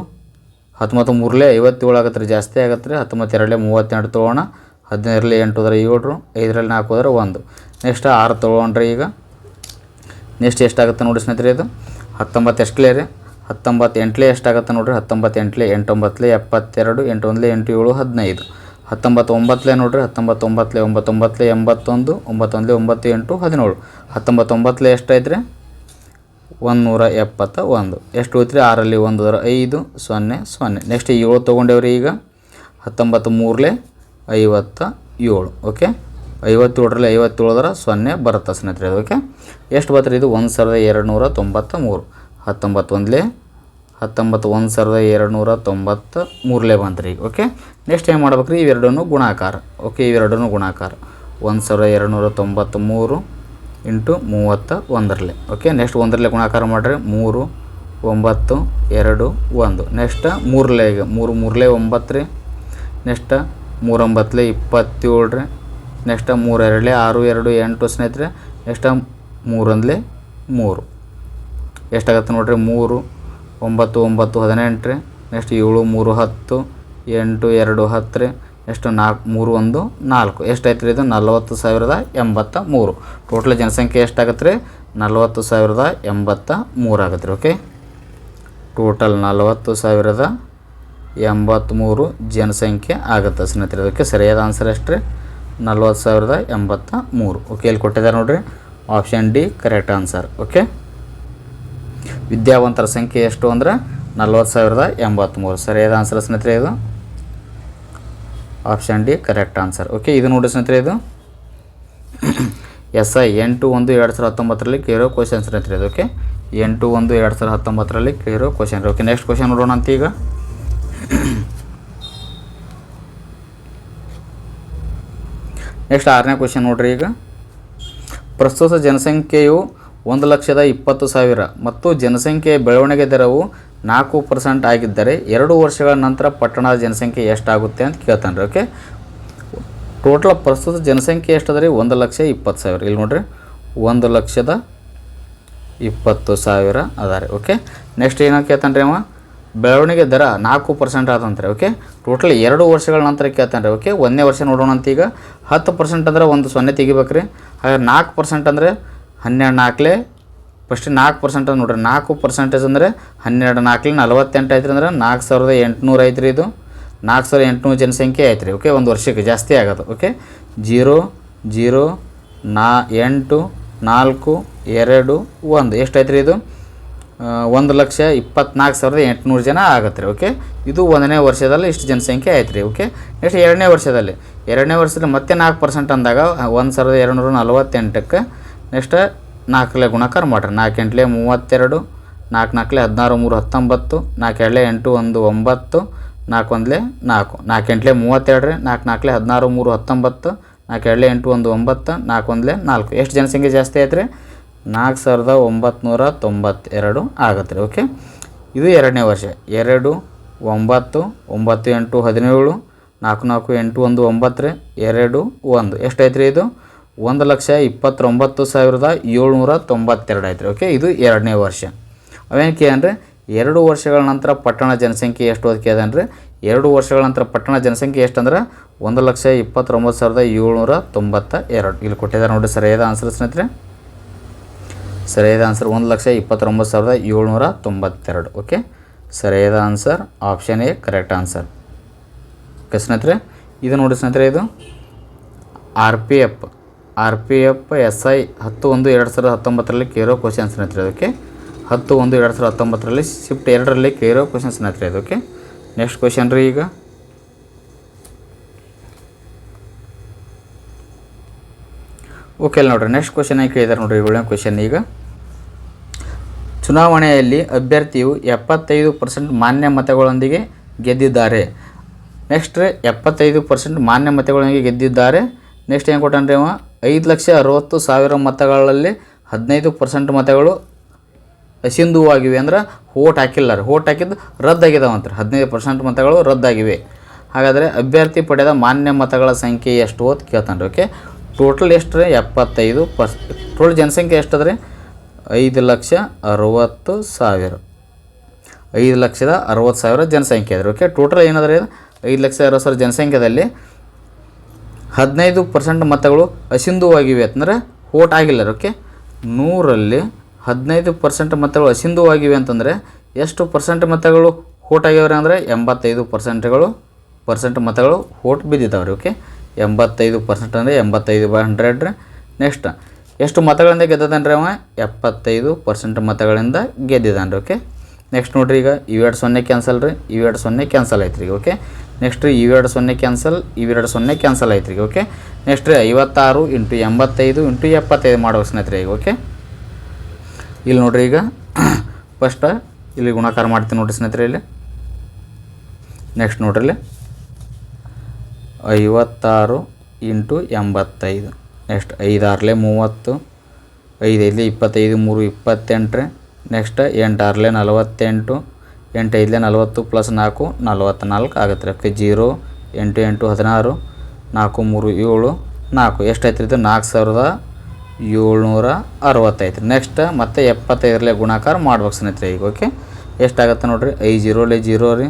ಹತ್ತೊಂಬತ್ತು ಮೂರಲೇ ಐವತ್ತೇಳು ಆಗತ್ತೆ ರೀ, ಜಾಸ್ತಿ ಆಗತ್ತೆ ರೀ. ಹತ್ತೊಂಬತ್ತೆರಡಲೇ ಮೂವತ್ತೆಂಟು ತೊಗೊಳ ಹದಿನೈದರಲ್ಲಿ ಎಂಟು ಹೋದ್ರೆ ಏಳು, ಐದರಲ್ಲಿ ನಾಲ್ಕು ಹೋದ್ರೆ ಒಂದು. ನೆಕ್ಸ್ಟ್ ಆರು ತೊಗೊಂಡ್ರಿ ಈಗ ನೆಕ್ಸ್ಟ್ ಎಷ್ಟಾಗುತ್ತೆ ನೋಡಿ ಸ್ನೇಹಿತರೆ ಇದು? ಹತ್ತೊಂಬತ್ತು ಎಷ್ಟಲೇ ರೀ? ಹತ್ತೊಂಬತ್ತು ಎಂಟಲೇ ಎಷ್ಟಾಗುತ್ತೆ ನೋಡಿರಿ? ಹತ್ತೊಂಬತ್ತು ಎಂಟಲೇ ಎಂಟೊಂಬತ್ತಲೇ ಎಪ್ಪತ್ತೆರಡು ಎಂಟು ಒಂದಲೇ ಎಂಟು, ಏಳು, ಹದಿನೈದು. ಹತ್ತೊಂಬತ್ತು ಒಂಬತ್ತಲೆ ನೋಡಿರಿ? ಹತ್ತೊಂಬತ್ತು ಒಂಬತ್ತಲೇ ಒಂಬತ್ತೊಂಬತ್ತಲೇ ಎಂಬತ್ತೊಂದು ಒಂಬತ್ತೊಂದಲೇ ಒಂಬತ್ತು ಎಂಟು ಹದಿನೇಳು. ಹತ್ತೊಂಬತ್ತೊಂಬತ್ತಲೆ ಒಂಬತ್ತಲೇ ಎಷ್ಟಾಯ್ತು ರೀ? ಒಂದು ನೂರ ಎಪ್ಪತ್ತ ಒಂದು. ಎಷ್ಟು ಹೋಯ್ತು ಆರಲ್ಲಿ ಒಂದು ಐದು, ಸೊನ್ನೆ ಸೊನ್ನೆ. ನೆಕ್ಸ್ಟ್ ಏಳು ತೊಗೊಂಡೇವ್ರಿ ಈಗ? ಹತ್ತೊಂಬತ್ತು ಮೂರಲೇ ಐವತ್ತ ಏಳು ಓಕೆ ಐವತ್ತೇಳರಲ್ಲಿ ಐವತ್ತೇಳರ ಸೊನ್ನೆ ಬರುತ್ತೆ ಸ್ನೇಹಿತರೆ ಓಕೆ ಎಷ್ಟು ಬರ್ತಾರೆ ಇದು? ಒಂದು ಸಾವಿರದ ಎರಡು ನೂರ ತೊಂಬತ್ತ ಮೂರು ಹತ್ತೊಂಬತ್ತು ಒಂದಲೇ ಹತ್ತೊಂಬತ್ತು ಒಂದು ಸಾವಿರದ ಎರಡು ನೂರ ತೊಂಬತ್ತ ಮೂರಲೇ ಬಂತ್ರಿ ಓಕೆ ನೆಕ್ಸ್ಟ್ ಏನು ಮಾಡ್ಬೇಕು ರೀ ಇವೆರಡನ್ನು ಗುಣಾಕಾರ ಓಕೆ ಇವೆರಡನ್ನು ಗುಣಾಕಾರ. ಒಂದು ಸಾವಿರದ ಎರಡು ನೂರ ತೊಂಬತ್ತ ಮೂರು ಇಂಟು ಮೂವತ್ತ ಒಂದರಲ್ಲೇ ಓಕೆ ನೆಕ್ಸ್ಟ್ ಒಂದರಲ್ಲೇ ಗುಣಾಕಾರ ಮಾಡಿರಿ. ಮೂರು, ಒಂಬತ್ತು, ಎರಡು, ಒಂದು. ನೆಕ್ಸ್ಟ್ ಮೂರಲೇ ಮೂರು ಮೂರಲೇ ಒಂಬತ್ತು ರೀ. ನೆಕ್ಸ್ಟ್ ಮೂರೊಂಬತ್ತಲೇ ಇಪ್ಪತ್ತೇಳು ರೀ ನೆಕ್ಸ್ಟ್ ಮೂರೆರಡಲೇ ಆರು, ಎರಡು, ಎಂಟು ಸ್ನೇಹಿತರೆ, ನೆಕ್ಸ್ಟ್ ಮೂರೊಂದಲೆ ಮೂರು. ಎಷ್ಟಾಗತ್ತೆ ನೋಡ್ರಿ, ಮೂರು, ಒಂಬತ್ತು ಒಂಬತ್ತು ಹದಿನೆಂಟು ರೀ ನೆಕ್ಸ್ಟ್ ಏಳು, ಮೂರು, ಹತ್ತು, ಎಂಟು, ಎರಡು ಹತ್ತು ರೀ ಎಷ್ಟು ನಾಲ್ಕು, ಮೂರು, ಒಂದು, ನಾಲ್ಕು. ಎಷ್ಟಾಯ್ತು ರೀ ಇದು? ನಲ್ವತ್ತು ಸಾವಿರದ ಎಂಬತ್ತ ಮೂರು. ಟೋಟಲ್ ಜನಸಂಖ್ಯೆ ಎಷ್ಟಾಗತ್ತೆ ರೀ ನಲ್ವತ್ತು ಸಾವಿರದ ಎಂಬತ್ತ ಮೂರು ಆಗತ್ತೆ ರೀ ಓಕೆ ಟೋಟಲ್ ನಲವತ್ತು ಸಾವಿರದ ಎಂಬತ್ತ್ಮೂರು ಜನಸಂಖ್ಯೆ ಆಗುತ್ತೆ ಸ್ನೇಹಿತರೆ. ಅದಕ್ಕೆ ಸರಿಯಾದ ಆನ್ಸರ್ ಎಷ್ಟ್ರಿ? ನಲ್ವತ್ತು ಸಾವಿರದ ಎಂಬತ್ತ ಮೂರು ಓಕೆ ಇಲ್ಲಿ ಕೊಟ್ಟಿದ್ದಾರೆ ನೋಡಿರಿ. Option D correct answer okay ವಿದ್ಯಾವಂತರ ಸಂಖ್ಯೆ ಎಷ್ಟು ಅಂದ್ರೆ ನಲ್ವತ್ತು ಸಾವಿರದ ಎಂಬತ್ತ್ಮೂರು ಸರಿಯಾದ ಆನ್ಸರ್ ಸ್ನೇಹಿತರೆ ಇದು? Option D correct answer okay ಇದು ನೋಡಿ ಸ್ನೇಹಿತರೆ ಇದು. ಎಸ್ ಐ ಎಂಟು ಒಂದು ಎರಡು ಸಾವಿರದ ಹತ್ತೊಂಬತ್ತರಲ್ಲಿ ಕೇಳೋ ಕ್ವಶನ್ ಸ್ನೇಹಿತರೆ ಇದು. ಓಕೆ ಎಂಟು ಒಂದು ಎರಡು ಸಾವಿರದ ಹತ್ತೊಂಬತ್ತರಲ್ಲಿ ಕೇಳೋ ಕ್ವಶನ್ ಓಕೆ ನೆಕ್ಸ್ಟ್ ಕ್ವಶನ್ ನೋಡೋಣ ಅಂತ ಈಗ. ನೆಕ್ಸ್ಟ್ ಆರನೇ ಕ್ವಶನ್ ನೋಡ್ರಿ ಈಗ. ಪ್ರಸ್ತುತ ಜನಸಂಖ್ಯೆಯು ಒಂದು ಲಕ್ಷದ ಇಪ್ಪತ್ತು ಸಾವಿರ ಮತ್ತು ಜನಸಂಖ್ಯೆಯ ಬೆಳವಣಿಗೆ ದರವು ನಾಲ್ಕು ಪರ್ಸೆಂಟ್ ಆಗಿದ್ದರೆ ಎರಡು ವರ್ಷಗಳ ನಂತರ ಪಟ್ಟಣದ ಜನಸಂಖ್ಯೆ ಎಷ್ಟಾಗುತ್ತೆ ಅಂತ ಕೇಳ್ತಾನೆ ರೀ ಓಕೆ ಟೋಟಲ್ ಪ್ರಸ್ತುತ ಜನಸಂಖ್ಯೆ ಎಷ್ಟದ ರೀ ಒಂದು ಲಕ್ಷ ಇಪ್ಪತ್ತು ಸಾವಿರ. ಇಲ್ಲಿ ನೋಡ್ರಿ, ಒಂದು ಲಕ್ಷದ ಇಪ್ಪತ್ತು ಸಾವಿರ ಅದ ರೀ ಓಕೆ ನೆಕ್ಸ್ಟ್ ಏನೋ ಕೇಳ್ತಾನೆ ರೀ ಅವ? ಬೆಳವಣಿಗೆ ದರ ನಾಲ್ಕು ಪರ್ಸೆಂಟ್ ಆದಂತಾರೆ ಓಕೆ ಟೋಟಲ್ ಎರಡು ವರ್ಷಗಳ ನಂತರ ಕೇಳ್ತಾನೆ ಓಕೆ ಒಂದನೇ ವರ್ಷ ನೋಡೋಣ ಅಂತ ಈಗ ಹತ್ತು ಪರ್ಸೆಂಟ್ ಅಂದ್ರೆ ಒಂದು ಸೊನ್ನೆ ತೆಗಿಬೇಕು ರೀ ಹಾಗೆ ನಾಲ್ಕು ಪರ್ಸೆಂಟ್ ಅಂದರೆ ಹನ್ನೆರಡು ನಾಲ್ಕಲೇ ಫಸ್ಟ್ ನಾಲ್ಕು ಪರ್ಸೆಂಟ್ ಅಂತ ನೋಡ್ರಿ, ನಾಲ್ಕು ಪರ್ಸೆಂಟೇಜ್ ಅಂದರೆ ಹನ್ನೆರಡು ನಾಲ್ಕಲೆ ನಲವತ್ತೆಂಟು ಐತ್ರಿ ಅಂದ್ರೆ ನಾಲ್ಕು ಸಾವಿರದ ಎಂಟುನೂರು ಐತ್ರಿ ಇದು. ನಾಲ್ಕು ಸಾವಿರದ ಎಂಟುನೂರು ಜನಸಂಖ್ಯೆ ಐತ್ರಿ ಓಕೆ ಒಂದು ವರ್ಷಕ್ಕೆ ಜಾಸ್ತಿ ಆಗೋದು ಓಕೆ ಜೀರೋ ಜೀರೋ, ನಾ, ಎಂಟು, ನಾಲ್ಕು, ಎರಡು, ಒಂದು. ಎಷ್ಟು ಐತ್ರಿ ಇದು? ಒಂದು ಲಕ್ಷ ಇಪ್ಪತ್ನಾಲ್ಕು ಸಾವಿರದ ಎಂಟುನೂರು ಜನ ಆಗತ್ತೆ ರೀ ಓಕೆ ಇದು ಒಂದನೇ ವರ್ಷದಲ್ಲಿ ಇಷ್ಟು ಜನಸಂಖ್ಯೆ ಆಯ್ತು ರೀ ಓಕೆ ನೆಕ್ಸ್ಟ್ ಎರಡನೇ ವರ್ಷದಲ್ಲಿ. ಎರಡನೇ ವರ್ಷದಲ್ಲಿ ಮತ್ತೆ ನಾಲ್ಕು ಪರ್ಸೆಂಟ್ ಅಂದಾಗ ಒಂದು ಸಾವಿರದ ಎರಡುನೂರ ನಲವತ್ತೆಂಟಕ್ಕೆ ನೆಕ್ಸ್ಟ್ ನಾಲ್ಕಲೆ ಗುಣಕಾರ ಮಾಡ್ರಿ. ನಾಲ್ಕು ಎಂಟ್ಲೆ ಮೂವತ್ತೆರಡು ನಾಲ್ಕು ನಾಲ್ಕಲೆ ಹದಿನಾರು, ಮೂರು ಹತ್ತೊಂಬತ್ತು ನಾಲ್ಕು ಎರಡಲೆ ಎಂಟು, ಒಂದು ಒಂಬತ್ತು ನಾಲ್ಕು ಒಂದಲೆ ನಾಲ್ಕು. ನಾಲ್ಕು ಎಂಟ್ಲೆ ಮೂವತ್ತೆರಡು ರೀ ನಾಲ್ಕು ನಾಲ್ಕಲೆ ಹದಿನಾರು, ಮೂರು ಹತ್ತೊಂಬತ್ತು ನಾಲ್ಕು ಎರಡಲೆ ಎಂಟು, ಒಂದು ಒಂಬತ್ತು ನಾಲ್ಕು ಒಂದಲೆ ನಾಲ್ಕು. ಎಷ್ಟು ಜನಸಂಖ್ಯೆ ಜಾಸ್ತಿ ಆಯ್ತು ರೀ? ನಾಲ್ಕು ಸಾವಿರದ ಒಂಬತ್ನೂರ ತೊಂಬತ್ತೆರಡು ಆಗತ್ತೆ ರೀ ಓಕೆ ಇದು ಎರಡನೇ ವರ್ಷ. ಎರಡು, ಒಂಬತ್ತು ಒಂಬತ್ತು, ಎಂಟು, ಹದಿನೇಳು, ನಾಲ್ಕು ನಾಲ್ಕು, ಎಂಟು, ಒಂದು, ಒಂಬತ್ತು ರೀ, ಎರಡು, ಒಂದು. ಎಷ್ಟೈತೆ ರೀ ಇದು? ಒಂದು ಲಕ್ಷ ಇಪ್ಪತ್ತೊಂಬತ್ತು ಸಾವಿರದ ಏಳ್ನೂರ ತೊಂಬತ್ತೆರಡು ಐತ್ರಿ ಓಕೆ ಇದು ಎರಡನೇ ವರ್ಷ. ಅವೇನಕ್ಕೆ ಅಂದರೆ ಎರಡು ವರ್ಷಗಳ ನಂತರ ಪಟ್ಟಣ ಜನಸಂಖ್ಯೆ ಎಷ್ಟು ಅದಕ್ಕೆ ರೀ? ಎರಡು ವರ್ಷಗಳ ನಂತರ ಪಟ್ಟಣ ಜನಸಂಖ್ಯೆ ಎಷ್ಟು ಅಂದ್ರೆ ಒಂದು ಲಕ್ಷ ಇಪ್ಪತ್ತೊಂಬತ್ತು ಸಾವಿರದ ಏಳ್ನೂರ ತೊಂಬತ್ತ ಎರಡು ಇಲ್ಲಿ ಕೊಟ್ಟಿದ್ದಾರೆ ನೋಡಿ ಸರಿಯಾದ ಆನ್ಸರ್ ಸ್ನೇಹಿತರೆ. ಸರಿಯಾದ ಆನ್ಸರ್ ಒಂದು ಲಕ್ಷ ಇಪ್ಪತ್ತೊಂಬತ್ತು ಸಾವಿರದ ಏಳ್ನೂರ ತೊಂಬತ್ತೆರಡು. ಓಕೆ ಸರಿಯಾದ answer option A correct answer okay ಸ್ನೇಹಿತರೆ, ಇದು ನೋಡಿ ಸ್ನೇಹಿತರೆ ಇದು. R P F R P F S I ಹತ್ತು ಒಂದು ಎರಡು ಸಾವಿರದ ಹತ್ತೊಂಬತ್ತರಲ್ಲಿ ಕೇರೋ ಕ್ವಶನ್ ಸ್ನೇಹಿತರೆ ಅದಕ್ಕೆ ಹತ್ತು ಒಂದು ಎರಡು ಸಾವಿರದ ಹತ್ತೊಂಬತ್ತರಲ್ಲಿ ಶಿಫ್ಟ್ ಎರಡರಲ್ಲಿ ಕೇರೋ ಕ್ವಶನ್ ಸ್ನೇಹಿತರೆ ಇದು ಓಕೆ ನೆಕ್ಸ್ಟ್ ಕ್ವಶನ್ ರೀ ಈಗ. ಓಕೆ ಅಲ್ಲಿ ನೋಡ್ರಿ. ನೆಕ್ಸ್ಟ್ ಕ್ವಶನ್ ಆಗಿ ಕೇಳಿದಾರೆ ನೋಡ್ರಿ? ಏಳನೇ ಕ್ವಶನ್ ಈಗ. ಚುನಾವಣೆಯಲ್ಲಿ ಅಭ್ಯರ್ಥಿಯು ಎಪ್ಪತ್ತೈದು ಪರ್ಸೆಂಟ್ ಮಾನ್ಯ ಮತಗಳೊಂದಿಗೆ ಗೆದ್ದಿದ್ದಾರೆ. ನೆಕ್ಸ್ಟ್ ಎಪ್ಪತ್ತೈದು ಪರ್ಸೆಂಟ್ ಮಾನ್ಯ ಮತಗಳೊಂದಿಗೆ ಗೆದ್ದಿದ್ದಾರೆ. ನೆಕ್ಸ್ಟ್ ಏನು ಕೊಟ್ಟನ್ರಿ ಅವ? ಐದು ಲಕ್ಷ ಅರವತ್ತು ಸಾವಿರ ಮತಗಳಲ್ಲಿ ಹದಿನೈದು ಪರ್ಸೆಂಟ್ ಮತಗಳು ಅಸಿಂಧುವಾಗಿವೆ ಅಂದ್ರೆ ಓಟ್ ಹಾಕಿಲ್ಲ ಓಟ್ ಹಾಕಿದ್ದು ರದ್ದಾಗಿದ್ದಾವಂತ್ರಿ ಹದಿನೈದು ಪರ್ಸೆಂಟ್ ಮತಗಳು ರದ್ದಾಗಿವೆ. ಹಾಗಾದರೆ ಅಭ್ಯರ್ಥಿ ಪಡೆದ ಮಾನ್ಯ ಮತಗಳ ಸಂಖ್ಯೆ ಎಷ್ಟು ಅಂತ ಕೇಳ್ತಾನೆ ಓಕೆ ಟೋಟಲ್ ಎಷ್ಟು ರೀ ಎಪ್ಪತ್ತೈದು ಪರ್ಸ್, ಟೋಟಲ್ ಜನಸಂಖ್ಯೆ ಎಷ್ಟು ಅದ ರೀ ಐದು ಲಕ್ಷ ಅರುವತ್ತು ಸಾವಿರ. ಐದು ಲಕ್ಷದ ಅರುವತ್ತು ಸಾವಿರ ಜನಸಂಖ್ಯೆ ಅದ್ರಿ ಓಕೆ ಟೋಟಲ್ ಏನದ ರೀ ಐದು ಲಕ್ಷ ಅರವತ್ತು ಸಾವಿರ ಜನಸಂಖ್ಯೆದಲ್ಲಿ ಹದಿನೈದು ಪರ್ಸೆಂಟ್ ಮತಗಳು ಅಸಿಂಧುವಾಗಿವೆ ಅಂತಂದರೆ ಓಟ್ ಆಗಿಲ್ಲ ಓಕೆ ನೂರಲ್ಲಿ ಹದಿನೈದು ಪರ್ಸೆಂಟ್ ಮತಗಳು ಅಸಿಂಧುವಾಗಿವೆ ಅಂತಂದರೆ ಎಷ್ಟು ಪರ್ಸೆಂಟ್ ಮತಗಳು ಓಟ್ ಆಗ್ಯಾವ್ರಿ ಅಂದರೆ ಎಂಬತ್ತೈದು ಪರ್ಸೆಂಟ್ಗಳು, ಪರ್ಸೆಂಟ್ ಮತಗಳು ಓಟ್ ಬಿದ್ದಿದ್ದಾವೆ ಓಕೆ ಎಂಬತ್ತೈದು ಪರ್ಸೆಂಟ್ ಅಂದರೆ ಎಂಬತ್ತೈದು ಬೈ ಹಂಡ್ರೆಡ್ ನೆಕ್ಸ್ಟ್ ಎಷ್ಟು ಮತಗಳಿಂದ ಗೆದ್ದದನ್ರಿ ರೀ ಅವ? ಎಪ್ಪತ್ತೈದು ಪರ್ಸೆಂಟ್ ಮತಗಳಿಂದ ಗೆದ್ದಿದ್ದಾನೆ ರೀ ಓಕೆ ನೆಕ್ಸ್ಟ್ ನೋಡ್ರಿ ಈಗ ಇವೆರಡು ಸೊನ್ನೆ ಕ್ಯಾನ್ಸಲ್ ರೀ ಇವೆರಡು ಸೊನ್ನೆ ಕ್ಯಾನ್ಸಲ್ ಆಯ್ತು ಈಗ ಓಕೆ ನೆಕ್ಸ್ಟ್ ರೀ ಇವೆರಡು ಸೊನ್ನೆ ಕ್ಯಾನ್ಸಲ್ ಇವೆರಡು ಸೊನ್ನೆ ಕ್ಯಾನ್ಸಲ್ ಆಯ್ತು ಈಗ ಓಕೆ ನೆಕ್ಸ್ಟ್ ರೀ ಐವತ್ತಾರು ಇಂಟು ಎಂಬತ್ತೈದು ಇಂಟು ಎಪ್ಪತ್ತೈದು ಸ್ನೇಹಿತರೆ ಈಗ ಓಕೆ ಇಲ್ಲಿ ನೋಡ್ರಿ ಈಗ ಫಸ್ಟ್ ಇಲ್ಲಿ ಗುಣಾಕಾರ ಮಾಡ್ತೀನಿ ನೋಡ್ರಿ ಸ್ನೇಹಿತರೆ ಇಲ್ಲಿ. ನೆಕ್ಸ್ಟ್ ನೋಡ್ರಿ ಇಲ್ಲಿ. ಐವತ್ತಾರು ಇಂಟು ಎಂಬತ್ತೈದು. ನೆಕ್ಸ್ಟ್ ಐದಾರಲೆ ಮೂವತ್ತು, ಐದೈದಲೆ ಇಪ್ಪತ್ತೈದು, ಮೂರು ಇಪ್ಪತ್ತೆಂಟು ನೆಕ್ಸ್ಟ್ ಎಂಟಾರ್ಲೆ ನಲವತ್ತೆಂಟು ಎಂಟು ಐದಲೆ ನಲವತ್ತು ಪ್ಲಸ್ ನಾಲ್ಕು ನಲವತ್ತ್ನಾಲ್ಕು ಆಗುತ್ತೆ ರೀ ಓಕೆ ಜೀರೋ, ಎಂಟು ಎಂಟು, ಹದಿನಾರು, ನಾಲ್ಕು, ಮೂರು, ಏಳು, ನಾಲ್ಕು. ಎಷ್ಟು ಐತ್ರಿ ನಾಲ್ಕು ಸಾವಿರದ ಏಳ್ನೂರ ಅರವತ್ತೈದು ನೆಕ್ಸ್ಟ್ ಮತ್ತೆ ಎಪ್ಪತ್ತೈದರಲ್ಲೇ ಗುಣಾಕಾರ ಮಾಡ್ಬೇಕು ಸ್ನೇಹಿತರೆ ಈಗ, ಓಕೆ? ಎಷ್ಟಾಗತ್ತೆ ನೋಡಿರಿ? ಐದು ಜೀರೋಲೆ ಜೀರೋ ರೀ.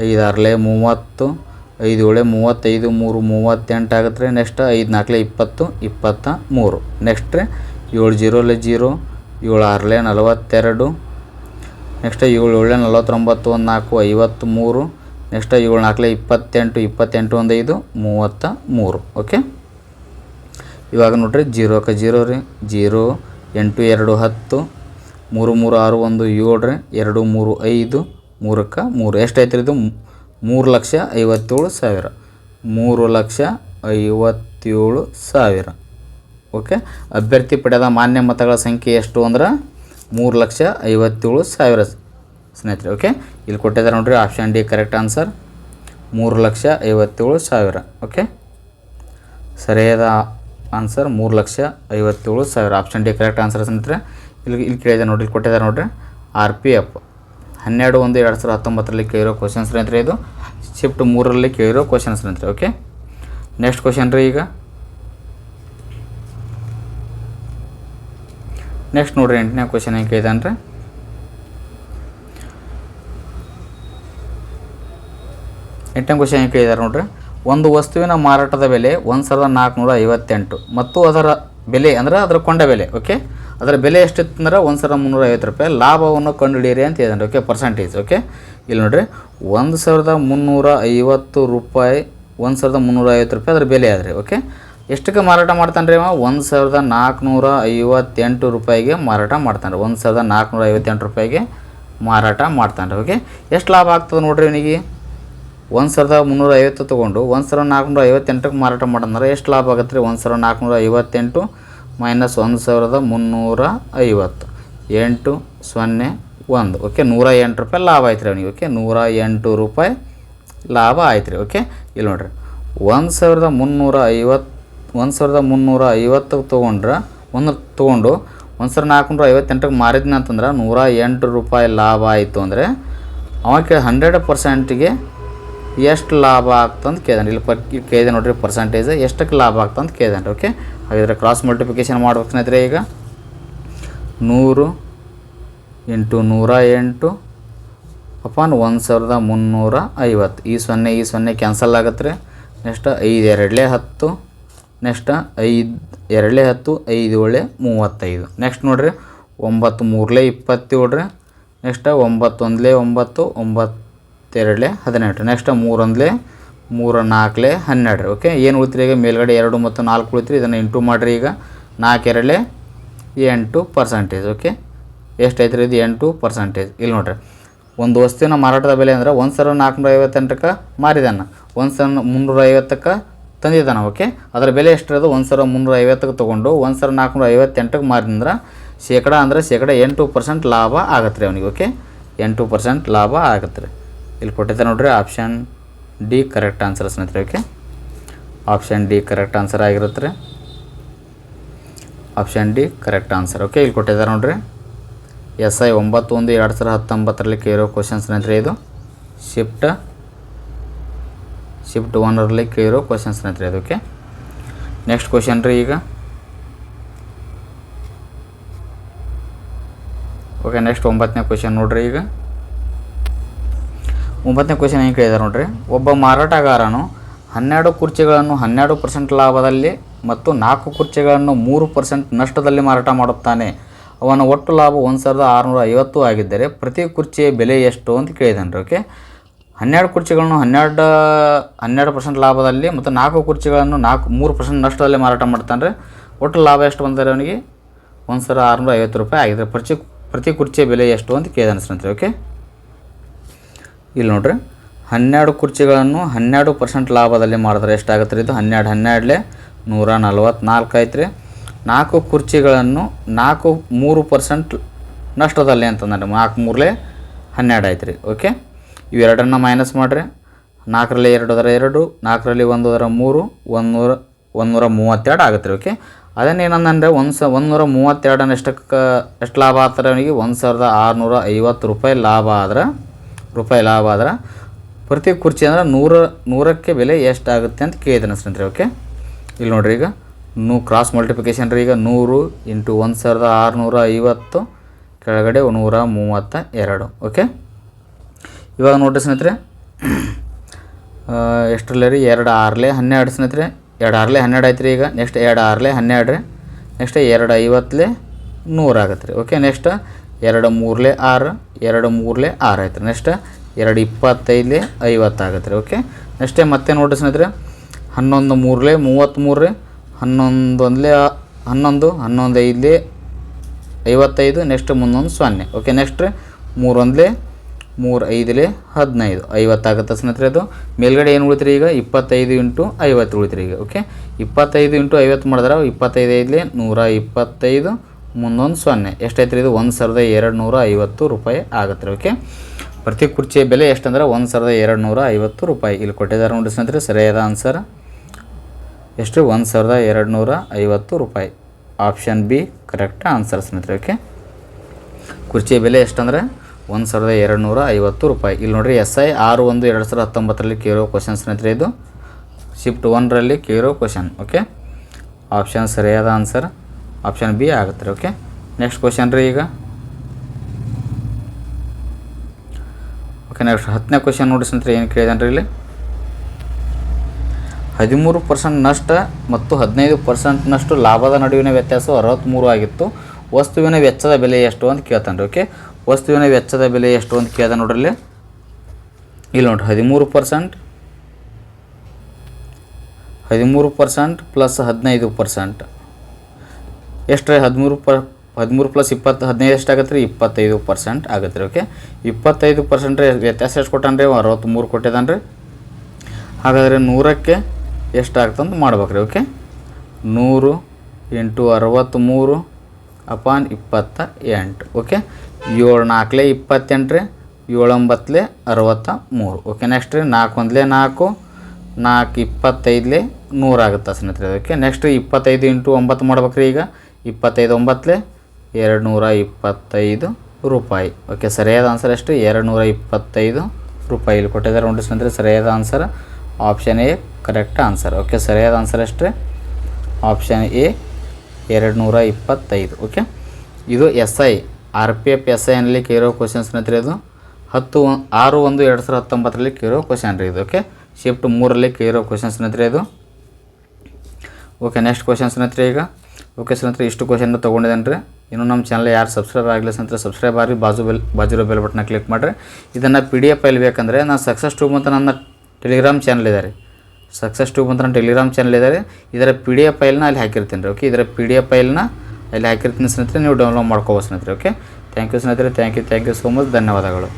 ಐದು ಆರಲೆ ಮೂವತ್ತು ಐದು ಏಳೆ ಮೂವತ್ತೈದು ಮೂರು ಮೂವತ್ತೆಂಟು ಆಗುತ್ತೆ ರೀ. ನೆಕ್ಸ್ಟ್ ಐದು ನಾಲ್ಕಲೆ ಇಪ್ಪತ್ತು, ಇಪ್ಪತ್ತ ಮೂರು. ನೆಕ್ಸ್ಟ್ ರೀ ಏಳು ಜೀರೋಲೆ ಜೀರೋ, ಏಳು ಆರಲೆ ನಲವತ್ತೆರಡು. ನೆಕ್ಸ್ಟ್ ಏಳು ಏಳೆ ನಲವತ್ತೊಂಬತ್ತು ಒಂದು ನಾಲ್ಕು ಐವತ್ತು ಮೂರು. ನೆಕ್ಸ್ಟ್ ಏಳು ನಾಲ್ಕಲೆ ಇಪ್ಪತ್ತೆಂಟು ಇಪ್ಪತ್ತೆಂಟು ಒಂದು ಐದು, ಮೂವತ್ತ ಮೂರು. ಓಕೆ ಇವಾಗ ನೋಡ್ರಿ ಜೀರೋಕ್ಕೆ ಜೀರೋ ರೀ. ಜೀರೋ, ಎಂಟು, ಎರಡು, ಹತ್ತು. ಮೂರು ಮೂರು, ಆರು, ಒಂದು, ಏಳು ರೀ. ಎರಡು, ಮೂರು, ಐದು, ಮೂರಕ್ಕೆ ಮೂರು. ಎಷ್ಟು ಐತ್ರಿ ಇದು? ಮೂರು ಲಕ್ಷ ಐವತ್ತೇಳು ಸಾವಿರ. ಮೂರು ಲಕ್ಷ ಐವತ್ತೇಳು ಸಾವಿರ. ಓಕೆ? ಅಭ್ಯರ್ಥಿ ಪಡೆದ ಮಾನ್ಯ ಮತಗಳ ಸಂಖ್ಯೆ ಎಷ್ಟು ಅಂದ್ರೆ ಮೂರು ಲಕ್ಷ ಐವತ್ತೇಳು ಸಾವಿರ ಸ್ನೇಹಿತರೆ, ಓಕೆ? ಇಲ್ಲಿ ಕೊಟ್ಟಿದ್ದಾರೆ ನೋಡಿರಿ ಆಪ್ಷನ್ ಡಿ ಕರೆಕ್ಟ್ ಆನ್ಸರ್ ಮೂರು ಲಕ್ಷ ಐವತ್ತೇಳು ಸಾವಿರ, ಓಕೆ? ಸರಿಯಾದ ಆನ್ಸರ್ ಮೂರು ಲಕ್ಷ ಐವತ್ತೇಳು ಸಾವಿರ. ಆಪ್ಷನ್ ಡಿ ಕರೆಕ್ಟ್ ಆನ್ಸರ್ ಸ್ನೇಹಿತರೆ. ಇಲ್ಲಿ ಇಲ್ಲಿ ಕೇಳಿದೆ ನೋಡ್ರಿ ಕೊಟ್ಟಿದ್ದಾರೆ ನೋಡಿರಿ ಆರ್ ಪಿ ಎಫ್ ಹನ್ನೆರಡು, ಒಂದು, ಎರಡು ಸಾವಿರದ ಹತ್ತೊಂಬತ್ತರಲ್ಲಿ ಕೇಳಿರೋ ಕ್ವಶನ್ಸ್ ರೀ ಇದು. ಶಿಫ್ಟ್ ಮೂರರಲ್ಲಿ ಕೇಳಿರೋ ಕ್ವಶನ್ಸ್ ರೀ ಓಕೆ ನೆಕ್ಸ್ಟ್ ಕ್ವಶನ್ ರೀ ಈಗ. ನೆಕ್ಸ್ಟ್ ನೋಡ್ರಿ ಎಂಟನೇ ಕ್ವಶನ್ ಏನು ಕೇಳಿದಾನ್ರಿ ಎಂಟನೇ ಕ್ವಶನ್ ಏನು ಕೇಳಿದ್ದಾರೆ ನೋಡ್ರಿ. ಒಂದು ವಸ್ತುವಿನ ಮಾರಾಟದ ಬೆಲೆ ಒಂದು ಸಾವಿರದ ನಾಲ್ಕುನೂರ ಐವತ್ತೆಂಟು, ಮತ್ತು ಅದರ ಬೆಲೆ ಅಂದ್ರೆ ಅದರ ಕೊಂಡ ಬೆಲೆ ಓಕೆ ಅದರ ಬೆಲೆ ಎಷ್ಟಿತ್ತು ಅಂದ್ರೆ ಒಂದು ಸಾವಿರದ ಮುನ್ನೂರ ಐವತ್ತು ರೂಪಾಯಿ. ಲಾಭವನ್ನು ಕಂಡುಹಿಡಿಯಿರಿ ಅಂತ ಹೇಳಿದ್ರೆ. ಓಕೆ ಪರ್ಸೆಂಟೇಜ್ ಓಕೆ ಇಲ್ಲಿ ನೋಡಿರಿ, ಒಂದು ಸಾವಿರದ ಮುನ್ನೂರ ಐವತ್ತು ರೂಪಾಯಿ, ಒಂದು ಸಾವಿರದ ಮುನ್ನೂರ ಐವತ್ತು ರೂಪಾಯಿ ಅದರ ಬೆಲೆ ಆದರೆ ಓಕೆ ಎಷ್ಟಕ್ಕೆ ಮಾರಾಟ ಮಾಡ್ತಾನೆ ರೀ ಅವ? ಒಂದು ಸಾವಿರದ ನಾಲ್ಕುನೂರ ಐವತ್ತೆಂಟು ರೂಪಾಯಿಗೆ ಮಾರಾಟ ಮಾಡ್ತಾನೆ ಒಂದು ಸಾವಿರದ ನಾಲ್ಕುನೂರ ಐವತ್ತೆಂಟು ರೂಪಾಯಿಗೆ ಮಾರಾಟ ಮಾಡ್ತಾನೆ ರೀ ಓಕೆ ಎಷ್ಟು ಲಾಭ ಆಗ್ತದೆ ನೋಡಿರಿ ಇವನಿಗೆ ಒಂದು ಸಾವಿರದ ಮುನ್ನೂರ ಐವತ್ತು ತೊಗೊಂಡು, ಒಂದು ಸಾವಿರದ ನಾಲ್ಕುನೂರ ಐವತ್ತೆಂಟಕ್ಕೆ ಮಾರಾಟ ಮಾಡಂದ್ರೆ ಎಷ್ಟು ಲಾಭ ಆಗುತ್ತೆ ರೀ? ಒಂದು ಸಾವಿರದ ನಾಲ್ಕುನೂರ ಐವತ್ತೆಂಟು ಮೈನಸ್ ಒಂದು ಸಾವಿರದ ಮುನ್ನೂರ ಐವತ್ತು. ಎಂಟು, ಸೊನ್ನೆ, ಒಂದು. ಓಕೆ ನೂರ ಎಂಟು ರೂಪಾಯಿ ಲಾಭ ಆಯ್ತು ರೀ ಅವನಿಗೆ. ಓಕೆ ನೂರ ಎಂಟು ರೂಪಾಯಿ ಲಾಭ ಆಯ್ತು ರೀ ಓಕೆ ಇಲ್ಲಿ ನೋಡ್ರಿ. ಒಂದು ಸಾವಿರದ ಮುನ್ನೂರ ಐವತ್ತು ಒಂದು ಸಾವಿರದ ಮುನ್ನೂರ ಐವತ್ತು ತೊಗೊಂಡ್ರೆ, ಒಂದು ತೊಗೊಂಡು ಒಂದು ಸಾವಿರದ ನಾಲ್ಕುನೂರ ಐವತ್ತೆಂಟಕ್ಕೆ ಮಾರಿದ್ನ ಅಂತಂದ್ರೆ ನೂರ ಎಂಟು ರೂಪಾಯಿ ಲಾಭ ಆಯಿತು ಅಂದರೆ ಅವಕ್ಕೆ ಹಂಡ್ರೆಡ್ ಪರ್ಸೆಂಟಿಗೆ ಎಷ್ಟು ಲಾಭ ಆಗ್ತಂತ ಕೇಳಿದಾನೆ ಇಲ್ಲಿ ಪರ್ ಕೇಳಿದೆ ನೋಡ್ರಿ ಪರ್ಸೆಂಟೇಜ್ ಎಷ್ಟಕ್ಕೆ ಲಾಭ ಆಗ್ತಂತ ಕೇಳಿದಾನೆ ಓಕೆ ಹಾಗಿದ್ರೆ ಕ್ರಾಸ್ ಮಲ್ಟಿಪ್ಲಿಕೇಶನ್ ಮಾಡ್ಬೇಕು ಸ್ನೇಹಿತರೆ ಈಗ. ನೂರು ಇಂಟು ನೂರ ಎಂಟು ಅಪಾನ್ ಒಂದು ಸಾವಿರದ ಮುನ್ನೂರ ಐವತ್ತು. ಈ ಸೊನ್ನೆ ಈ ಸೊನ್ನೆ ಕ್ಯಾನ್ಸಲ್ ಆಗತ್ತೆ ರೀ ನೆಕ್ಸ್ಟ್ ಐದು ಎರಡಲೇ ಹತ್ತು, ನೆಕ್ಸ್ಟ್ ಐದು ಎರಡಲೇ ಹತ್ತು, ಐದು ಒಳ್ಳೆ ಮೂವತ್ತೈದು. ನೆಕ್ಸ್ಟ್ ನೋಡಿರಿ, ಒಂಬತ್ತು ಮೂರಲೇ ಇಪ್ಪತ್ತೇಳು ರೀ ನೆಕ್ಸ್ಟ್ ಒಂಬತ್ತೊಂದಲೇ ಒಂಬತ್ತು ಒಂಬತ್ತು ಒಂಬತ್ತೆರಡಲೇ ಹದಿನೆಂಟು. ನೆಕ್ಸ್ಟ್ ಮೂರೊಂದಲೇ ಮೂರು ನಾಲ್ಕಲೆ ಹನ್ನೆರಡು. ರೀ ಓಕೆ ಏನು ಉಳಿತ್ರಿ ಈಗ? ಮೇಲ್ಗಡೆ ಎರಡು ಮತ್ತು ನಾಲ್ಕು ಉಳಿತ್ರಿ. ಇದನ್ನು ಇಂಟು ಮಾಡಿರಿ ಈಗ. ನಾಲ್ಕು ಎರಡಲೆ ಎಂಟು ಪರ್ಸೆಂಟೇಜ್ ಓಕೆ ಎಷ್ಟೈತ್ರಿ ಇದು? ಎಂಟು ಪರ್ಸೆಂಟೇಜ್ ಇಲ್ಲಿ ನೋಡ್ರಿ. ಒಂದು ವಸ್ತುವಿನ ಮಾರಾಟದ ಬೆಲೆ ಅಂದ್ರೆ ಒಂದು ಸಾವಿರದ ನಾಲ್ಕುನೂರ ಐವತ್ತೆಂಟಕ್ಕೆ ಮಾರಿದಾನ ಒಂದು ಸಾವಿರದ ಮುನ್ನೂರ ಐವತ್ತಕ್ಕೆ ತಂದಿದ್ದಾನೆ ಓಕೆ ಅದರ ಬೆಲೆ ಎಷ್ಟಿರೋದು? ಒಂದು ಸಾವಿರದ ಮುನ್ನೂರ ಐವತ್ತಕ್ಕೆ ತೊಗೊಂಡು ಒಂದು ಸಾವಿರದ ನಾಲ್ಕುನೂರ ಐವತ್ತೆಂಟಕ್ಕೆ ಮಾರಿದ್ರೆ ಶೇಕಡ ಅಂದರೆ ಶೇಕಡ ಎಂಟು ಪರ್ಸೆಂಟ್ ಲಾಭ ಆಗತ್ತೆ ರೀ ಅವನಿಗೆ. ಓಕೆ ಎಂಟು ಪರ್ಸೆಂಟ್ ಲಾಭ ಆಗತ್ತೆ ರೀ ಇಲ್ಲಿ ಕೊಟ್ಟಿದ್ದೆ ನೋಡ್ರಿ ಆಪ್ಷನ್ ಡಿ ಕರೆಕ್ಟ್ ಆನ್ಸರ್ ಸ್ನೇಹಿತರೆ okay option D correct answer ಆಗಿರುತ್ತೆ ರೀ. Option D correct answer okay ಇಲ್ಲಿ ಕೊಟ್ಟಿದ್ದಾರೆ ನೋಡ್ರಿ. ಎಸ್ ಐ ಒಂಬತ್ತು ಒಂದು ಎರಡು ಸಾವಿರದ ಹತ್ತೊಂಬತ್ತರಲ್ಲಿ ಕೇಳಿರೋ ಕ್ವಶನ್ ಸ್ನೇಹಿತರೆ ಇದು. ಶಿಫ್ಟ್ ಶಿಫ್ಟ್ ಒನ್ರಲ್ಲಿ ಕೇಳಿರೋ ಕ್ವಶನ್ ಸ್ನೇಹಿತರೆ ಇದು ಓಕೆ ನೆಕ್ಸ್ಟ್ ಕ್ವಶನ್ ರೀ ಈಗ. ಓಕೆ ನೆಕ್ಸ್ಟ್ ಒಂಬತ್ತನೇ ಕ್ವಶನ್ ನೋಡ್ರಿ ಈಗ. ಒಂಬತ್ತನೇ ಕ್ವಶನ್ ಏನು ಕೇಳಿದಾರೆ ನೋಡ್ರಿ? ಒಬ್ಬ ಮಾರಾಟಗಾರನು ಹನ್ನೆರಡು ಕುರ್ಚಿಗಳನ್ನು ಹನ್ನೆರಡು ಪರ್ಸೆಂಟ್ ಲಾಭದಲ್ಲಿ ಮತ್ತು ನಾಲ್ಕು ಕುರ್ಚಿಗಳನ್ನು ಮೂರು ಪರ್ಸೆಂಟ್ ನಷ್ಟದಲ್ಲಿ ಮಾರಾಟ ಮಾಡುತ್ತಾನೆ. ಅವನ ಒಟ್ಟು ಲಾಭ ಒಂದು ಸಾವಿರದ ಆರುನೂರ ಐವತ್ತು ಆಗಿದ್ದರೆ ಪ್ರತಿ ಕುರ್ಚಿಯ ಬೆಲೆ ಎಷ್ಟು ಅಂತ ಕೇಳಿದಾನೆ ಓಕೆ? ಹನ್ನೆರಡು ಕುರ್ಚಿಗಳನ್ನು ಹನ್ನೆರಡು ಹನ್ನೆರಡು ಪರ್ಸೆಂಟ್ ಲಾಭದಲ್ಲಿ ಮತ್ತು ನಾಲ್ಕು ಕುರ್ಚಿಗಳನ್ನು ನಾಲ್ಕು, ಮೂರು ಪರ್ಸೆಂಟ್ ನಷ್ಟದಲ್ಲಿ ಮಾರಾಟ ಮಾಡ್ತಾನೆ. ರೀ ಒಟ್ಟು ಲಾಭ ಎಷ್ಟು ಬಂದರೆ ಅವನಿಗೆ? ಒಂದು ಸಾವಿರದ ಆರುನೂರ ಐವತ್ತು ರೂಪಾಯಿ ಆಗಿದೆ ಪ್ರತಿ ಪ್ರತಿ ಕುರ್ಚಿಯ ಬೆಲೆ ಎಷ್ಟು ಅಂತ ಕೇಳಿದಾನೆ ಸ್ನೇಹಿತರೆ, ಓಕೆ? ಇಲ್ಲಿ ನೋಡ್ರಿ, ಹನ್ನೆರಡು ಕುರ್ಚಿಗಳನ್ನು ಹನ್ನೆರಡು ಪರ್ಸೆಂಟ್ ಲಾಭದಲ್ಲಿ ಮಾಡಿದ್ರೆ ಎಷ್ಟಾಗುತ್ತೆ ರೀ ಇದು? ಹನ್ನೆರಡು, ಹನ್ನೆರಡಲೆ ನೂರ ನಲ್ವತ್ನಾಲ್ಕು ಐತ್ರಿ. ನಾಲ್ಕು ಕುರ್ಚಿಗಳನ್ನು ನಾಲ್ಕು ಮೂರು ಪರ್ಸೆಂಟ್ ನಷ್ಟದಲ್ಲಿ ಅಂತಂದ್ರೆ ನಾಲ್ಕು ಮೂರಲೆ ಹನ್ನೆರಡು ಐತ್ರಿ, ಓಕೆ? ಇವೆರಡನ್ನು ಮೈನಸ್ ಮಾಡಿರಿ. ನಾಲ್ಕರಲ್ಲಿ ಎರಡು ಅದರ ಎರಡು, ನಾಲ್ಕರಲ್ಲಿ ಒಂದು ಅದರ ಮೂರು ಒಂದು ನೂರ ಮೂವತ್ತೆರಡು ಆಗುತ್ತೆ ರೀ, ಓಕೆ? ಅದನ್ನೇನಂದ್ರೆ ಒಂದು ಸ, ಒಂದೂರ ಮೂವತ್ತೆರಡನ್ನ ಎಷ್ಟಕ್ಕೆ, ಎಷ್ಟು ಲಾಭ ಆಗ್ತಾರೆ ಅವನಿಗೆ? ಒಂದು ಸಾವಿರದ ಆರುನೂರ ಐವತ್ತು ರೂಪಾಯಿ ಲಾಭ ಆದ್ರೆ ರೂಪಾಯಿ ಲಾಭ ಆದ್ರೆ ಪ್ರತಿ ಕುರ್ಚಿ ಅಂದ್ರೆ ನೂರ, ನೂರಕ್ಕೆ ಬೆಲೆ ಎಷ್ಟಾಗುತ್ತೆ ಅಂತ ಕೇಳಿದ್ದಾನೆ ಸ್ನೇಹಿತರೆ, ಓಕೆ? ಇಲ್ಲಿ ನೋಡ್ರಿ ಈಗ ನೂ ಕ್ರಾಸ್ ಮಲ್ಟಿಪ್ಲಿಕೇಶನ್ ರೀ ಈಗ ನೂರು ಇಂಟು ಒಂದು ಸಾವಿರದ ಆರುನೂರ ಐವತ್ತು, ಕೆಳಗಡೆ ನೂರ ಮೂವತ್ತ ಎರಡು, ಓಕೆ? ಇವಾಗ ನೋಡಿರಿ ಸ್ನೇಹಿತರೆ ಎಷ್ಟರಲ್ಲೇ ರೀ? ಎರಡು ಆರ್ಲೆ ಹನ್ನೆರಡು ಸ್ನೇಹಿತರೆ. ಎರಡು ಆರ್ಲೆ ಹನ್ನೆರಡು ಆಯ್ತು ರೀ ಈಗ. ನೆಕ್ಸ್ಟ್ ಎರಡು ಆರ್ಲೆ ಹನ್ನೆರಡು. ರೀ ನೆಕ್ಸ್ಟ್ ಎರಡು ಐವತ್ತಲೆ ನೂರು ಆಗತ್ತೆ ರೀ, ಓಕೆ? ನೆಕ್ಸ್ಟ್ ಎರಡು ಮೂರಲೆ ಆರು, ಎರಡು ಮೂರಲೆ ಆರು ಆಯ್ತು ರೀ. ನೆಕ್ಸ್ಟ್ ಎರಡು ಇಪ್ಪತ್ತೈದಲೆ ಐವತ್ತು ಆಗತ್ತೆ ರೀ. ಓಕೆ ನೆಕ್ಸ್ಟೇ ಮತ್ತೆ ನೋಡಿ ಸ್ನೇಹಿತರೆ, ಹನ್ನೊಂದು ಮೂರಲೆ ಮೂವತ್ತ್ಮೂರು ರೀ ಹನ್ನೊಂದು ಒಂದಲೆ ಹನ್ನೊಂದು ಹನ್ನೊಂದು ಐದಲೇ ಐವತ್ತೈದು, ನೆಕ್ಸ್ಟ್ ಮುಂದೊಂದು ಸೊನ್ನೆ. ಓಕೆ ನೆಕ್ಸ್ಟ್ ಮೂರೊಂದಲೇ ಮೂರು ಐದಲೆ ಹದಿನೈದು. ಐವತ್ತಾಗುತ್ತೆ ಸ್ನೇಹಿತರೆ ಅದು. ಮೇಲ್ಗಡೆ ಏನು ಉಳಿತ್ರಿ ಈಗ? ಇಪ್ಪತ್ತೈದು ಇಂಟು ಐವತ್ತು ಉಳಿತ್ರಿ ಈಗ. ಓಕೆ ಇಪ್ಪತ್ತೈದು ಇಂಟು ಐವತ್ತು ಮಾಡಿದ್ರೆ ಇಪ್ಪತ್ತೈದು ಐದಲೆ ನೂರ ಇಪ್ಪತ್ತೈದು ಮುಂದೊಂದು ಸೊನ್ನೆ. ಎಷ್ಟೈತೆ ರೀ ಇದು? ಒಂದು ಸಾವಿರದ ಎರಡು ನೂರ ಐವತ್ತು ರೂಪಾಯಿ ಆಗುತ್ತೆ ಓಕೆ ಪ್ರತಿ ಕುರ್ಚಿಯ ಬೆಲೆ ಎಷ್ಟಂದ್ರೆ ಒಂದು ಸಾವಿರದ ಎರಡು ನೂರ ಐವತ್ತು ರೂಪಾಯಿ. ಇಲ್ಲಿ ಕೊಟ್ಟಿದ್ದಾರೆ ನೋಡಿ ಸ್ನೇಹಿತರೆ, ಸರಿಯಾದ ಆನ್ಸರ್ ಎಷ್ಟು ಒಂದು ಸಾವಿರದ ಎರಡು ನೂರ ಐವತ್ತು ರೂಪಾಯಿ. ಆಪ್ಷನ್ ಬಿ ಕರೆಕ್ಟ್ ಆನ್ಸರ್ ಸ್ನೇಹಿತರೆ ಓಕೆ ಕುರ್ಚಿಯ ಬೆಲೆ ಎಷ್ಟಂದ್ರೆ ಒಂದು ಸಾವಿರದ ಎರಡು ನೂರ ಐವತ್ತು ರೂಪಾಯಿ. ಇಲ್ಲಿ ನೋಡಿರಿ ಎಸ್ ಐ ಆರು ಒಂದು ಎರಡು ಸಾವಿರದ ಹತ್ತೊಂಬತ್ತರಲ್ಲಿ ಕೇಳೋ ಕ್ವಶನ್ ಸ್ನೇಹಿತರೆ ಇದು. ಶಿಫ್ಟ್ ಒನ್ರಲ್ಲಿ ಕೇಳೋ ಕ್ವಶನ್ ಓಕೆ ಆಪ್ಷನ್ ಸರಿಯಾದ ಆನ್ಸರ್ ಆಪ್ಷನ್ ಬಿ ಆಗುತ್ತೆ ರೀ ಓಕೆ ನೆಕ್ಸ್ಟ್ ಕ್ವಶನ್ ರೀ ಈಗ. ಓಕೆ ನೆಕ್ಸ್ಟ್ ಹತ್ತನೇ ಕ್ವಶನ್ ನೋಡಿಸ್ ಅಂತ ಏನು ಕೇಳಿದಾನೆ ರೀ ಇಲ್ಲಿ? ಹದಿಮೂರು ಪರ್ಸೆಂಟ್ ನಷ್ಟ ಮತ್ತು ಹದಿನೈದು ಪರ್ಸೆಂಟ್ನಷ್ಟು ಲಾಭದ ನಡುವಿನ ವ್ಯತ್ಯಾಸ ಅರವತ್ತ್ಮೂರು ಆಗಿತ್ತು. ವಸ್ತುವಿನ ವೆಚ್ಚದ ಬೆಲೆ ಎಷ್ಟು ಅಂತ ಕೇಳ್ತಾನೆ ರೀ ಓಕೆ ವಸ್ತುವಿನ ವೆಚ್ಚದ ಬೆಲೆ ಎಷ್ಟು ಅಂತ ಕೇಳ್ದ ನೋಡ್ರಿ ಇಲ್ಲಿ. ಇಲ್ಲಿ ನೋಡ್ರಿ, ಹದಿಮೂರು ಪರ್ಸೆಂಟ್ ಹದಿಮೂರು ಪರ್ಸೆಂಟ್ ಪ್ಲಸ್ ಹದಿನೈದು ಪರ್ಸೆಂಟ್ ಎಷ್ಟು ರೀ ಹದಿಮೂರು ಪ ಹದಿಮೂರು ಪ್ಲಸ್ ಇಪ್ಪತ್ತು ಹದಿನೈದು ಎಷ್ಟು ಆಗತ್ತೆ ರೀ ಇಪ್ಪತ್ತೈದು ಪರ್ಸೆಂಟ್ ಆಗತ್ತೆ ರೀ ಓಕೆ? ಇಪ್ಪತ್ತೈದು ಪರ್ಸೆಂಟ್ ರೀ, ವ್ಯತ್ಯಾಸ ಎಷ್ಟು ಕೊಟ್ಟಾನ ರೀ ಅರವತ್ತ್ಮೂರು ಕೊಟ್ಟಿದ್ದಾನೆ ರೀ ಹಾಗಾದರೆ ನೂರಕ್ಕೆ ಎಷ್ಟು ಆಗ್ತಂದು ಮಾಡ್ಬೇಕು ರೀ ಓಕೆ? ನೂರು ಇಂಟು ಅರವತ್ತ್ಮೂರು ಅಪಾನ್ ಇಪ್ಪತ್ತ ಎಂಟು, ಓಕೆ? ಏಳು ನಾಲ್ಕಲೆ ಇಪ್ಪತ್ತೆಂಟು ರೀ ಏಳೊಂಬತ್ತಲೆ ಅರವತ್ತ ಮೂರು ಓಕೆ? ನೆಕ್ಸ್ಟ್ ರೀ, ನಾಲ್ಕು ಒಂದಲೇ ನಾಲ್ಕು ನಾಲ್ಕು ಇಪ್ಪತ್ತೈದಲೆ ನೂರಾಗುತ್ತೆ ಸ್ನೇಹಿತರೆ, ಓಕೆ? ನೆಕ್ಸ್ಟ್ ಇಪ್ಪತ್ತೈದು ಇಂಟು ಒಂಬತ್ತು ಮಾಡ್ಬೇಕು ರೀ ಈಗ. ಇಪ್ಪತ್ತೈದು ಒಂಬತ್ತಲೆ ಎರಡು ನೂರ ಇಪ್ಪತ್ತೈದು ರೂಪಾಯಿ. ಓಕೆ ಸರಿಯಾದ ಆನ್ಸರ್ ಎಷ್ಟು? ಎರಡು ನೂರ ಇಪ್ಪತ್ತೈದು ರೂಪಾಯಿ. ಇಲ್ಲಿ ಕೊಟ್ಟಿದ್ದಾರೆ ನೋಡಿ ಸ್ನೇಹಿತರೆ, ಸರಿಯಾದ answer option A correct answer okay ಸರಿಯಾದ ಆನ್ಸರ್ ಎಷ್ಟು? ಆಪ್ಷನ್ ಎ ಎರಡು ನೂರ ಇಪ್ಪತ್ತೈದು ಓಕೆ ಇದು S I R P F S I ಅನ್ನಲಿ ಕೇರೋ ಕ್ವಶನ್ಸ್ ಸ್ನೇಹಿತರೆ ಇದು. ಹತ್ತು ಆರು ಒಂದು ಎರಡು ಸಾವಿರದ ಹತ್ತೊಂಬತ್ತರಲ್ಲಿ ಕೇರೋ ಕ್ವಶನ್ ರೀ ಇದು. ಓಕೆ ಶಿಫ್ಟ್ ಮೂರಲ್ಲಿ ಕೇರೋ ಕ್ವಶನ್ಸ್ ಸ್ನೇಹಿತರೆ ಇದು. ಓಕೆ ನೆಕ್ಸ್ಟ್ ಕ್ವಶನ್ ಸ್ನೇಹಿತರೆ ಈಗ. ಓಕೆ ಸ್ನೇಹಿತರೆ ಇಷ್ಟು ಕ್ವಶನ್ ತೊಗೊಂಡಿದ್ದೇನೆ ರೀ ಇನ್ನು ನಮ್ಮ ಚಾನಲ್ ಯಾರು ಸಬ್ಸ್ಕ್ರೈಬ್ ಆಗಲಿ ಸ್ನೇಹಿತರೆ ಸಬ್ಸ್ಕ್ರೈಬ್ ಆಗಿ ಬಾಜು ಬೆಲ್, ಬಾಜಿರೋ ಬೆಲ್ ಬಟನ್ನ ಕ್ಲಿಕ್ ಮಾಡಿರಿ. ಇದನ್ನು ಪಿ ಡಿ ಎಫ್ ಫೈಲ್ ಬೇಕಂದರೆ ನಾನು ಸಕ್ಸಸ್ ಟ್ಯೂಬ್ ಅಂತ ನನ್ನ ಟೆಲಿಗ್ರಾಮ್ ಚಾನಲ್ ಇದೆ ರೀ. ಸಕ್ಸಸ್ ಟ್ಯೂಬ್ ಅಂತ ನನ್ನ ಟೆಲಿಗ್ರಾಮ್ ಚಾನಲ್ ಇದೆ ರೀ. ಇದರ ಪಿ ಡಿ ಎಫ್ ಫೈಲ್ನ ಅಲ್ಲಿ ಹಾಕಿರ್ತೀನಿ ರೀ, ಓಕೆ? ಇದರ ಪಿ ಡಿ ಎಫ್ ಫೈಲ್ನ ಅಲ್ಲಿ ಹಾಕಿರ್ತೀನಿ ಸ್ನೇಹಿತರೆ, ನೀವು ಡೌನ್ಲೋಡ್ ಮಾಡ್ಕೋಬೋದು ಸ್ನೇಹಿತರೆ, ಓಕೆ? ಥ್ಯಾಂಕ್ ಯು ಸ್ನೇಹಿತರೆ thank you thank you so much ಧನ್ಯವಾದಗಳು.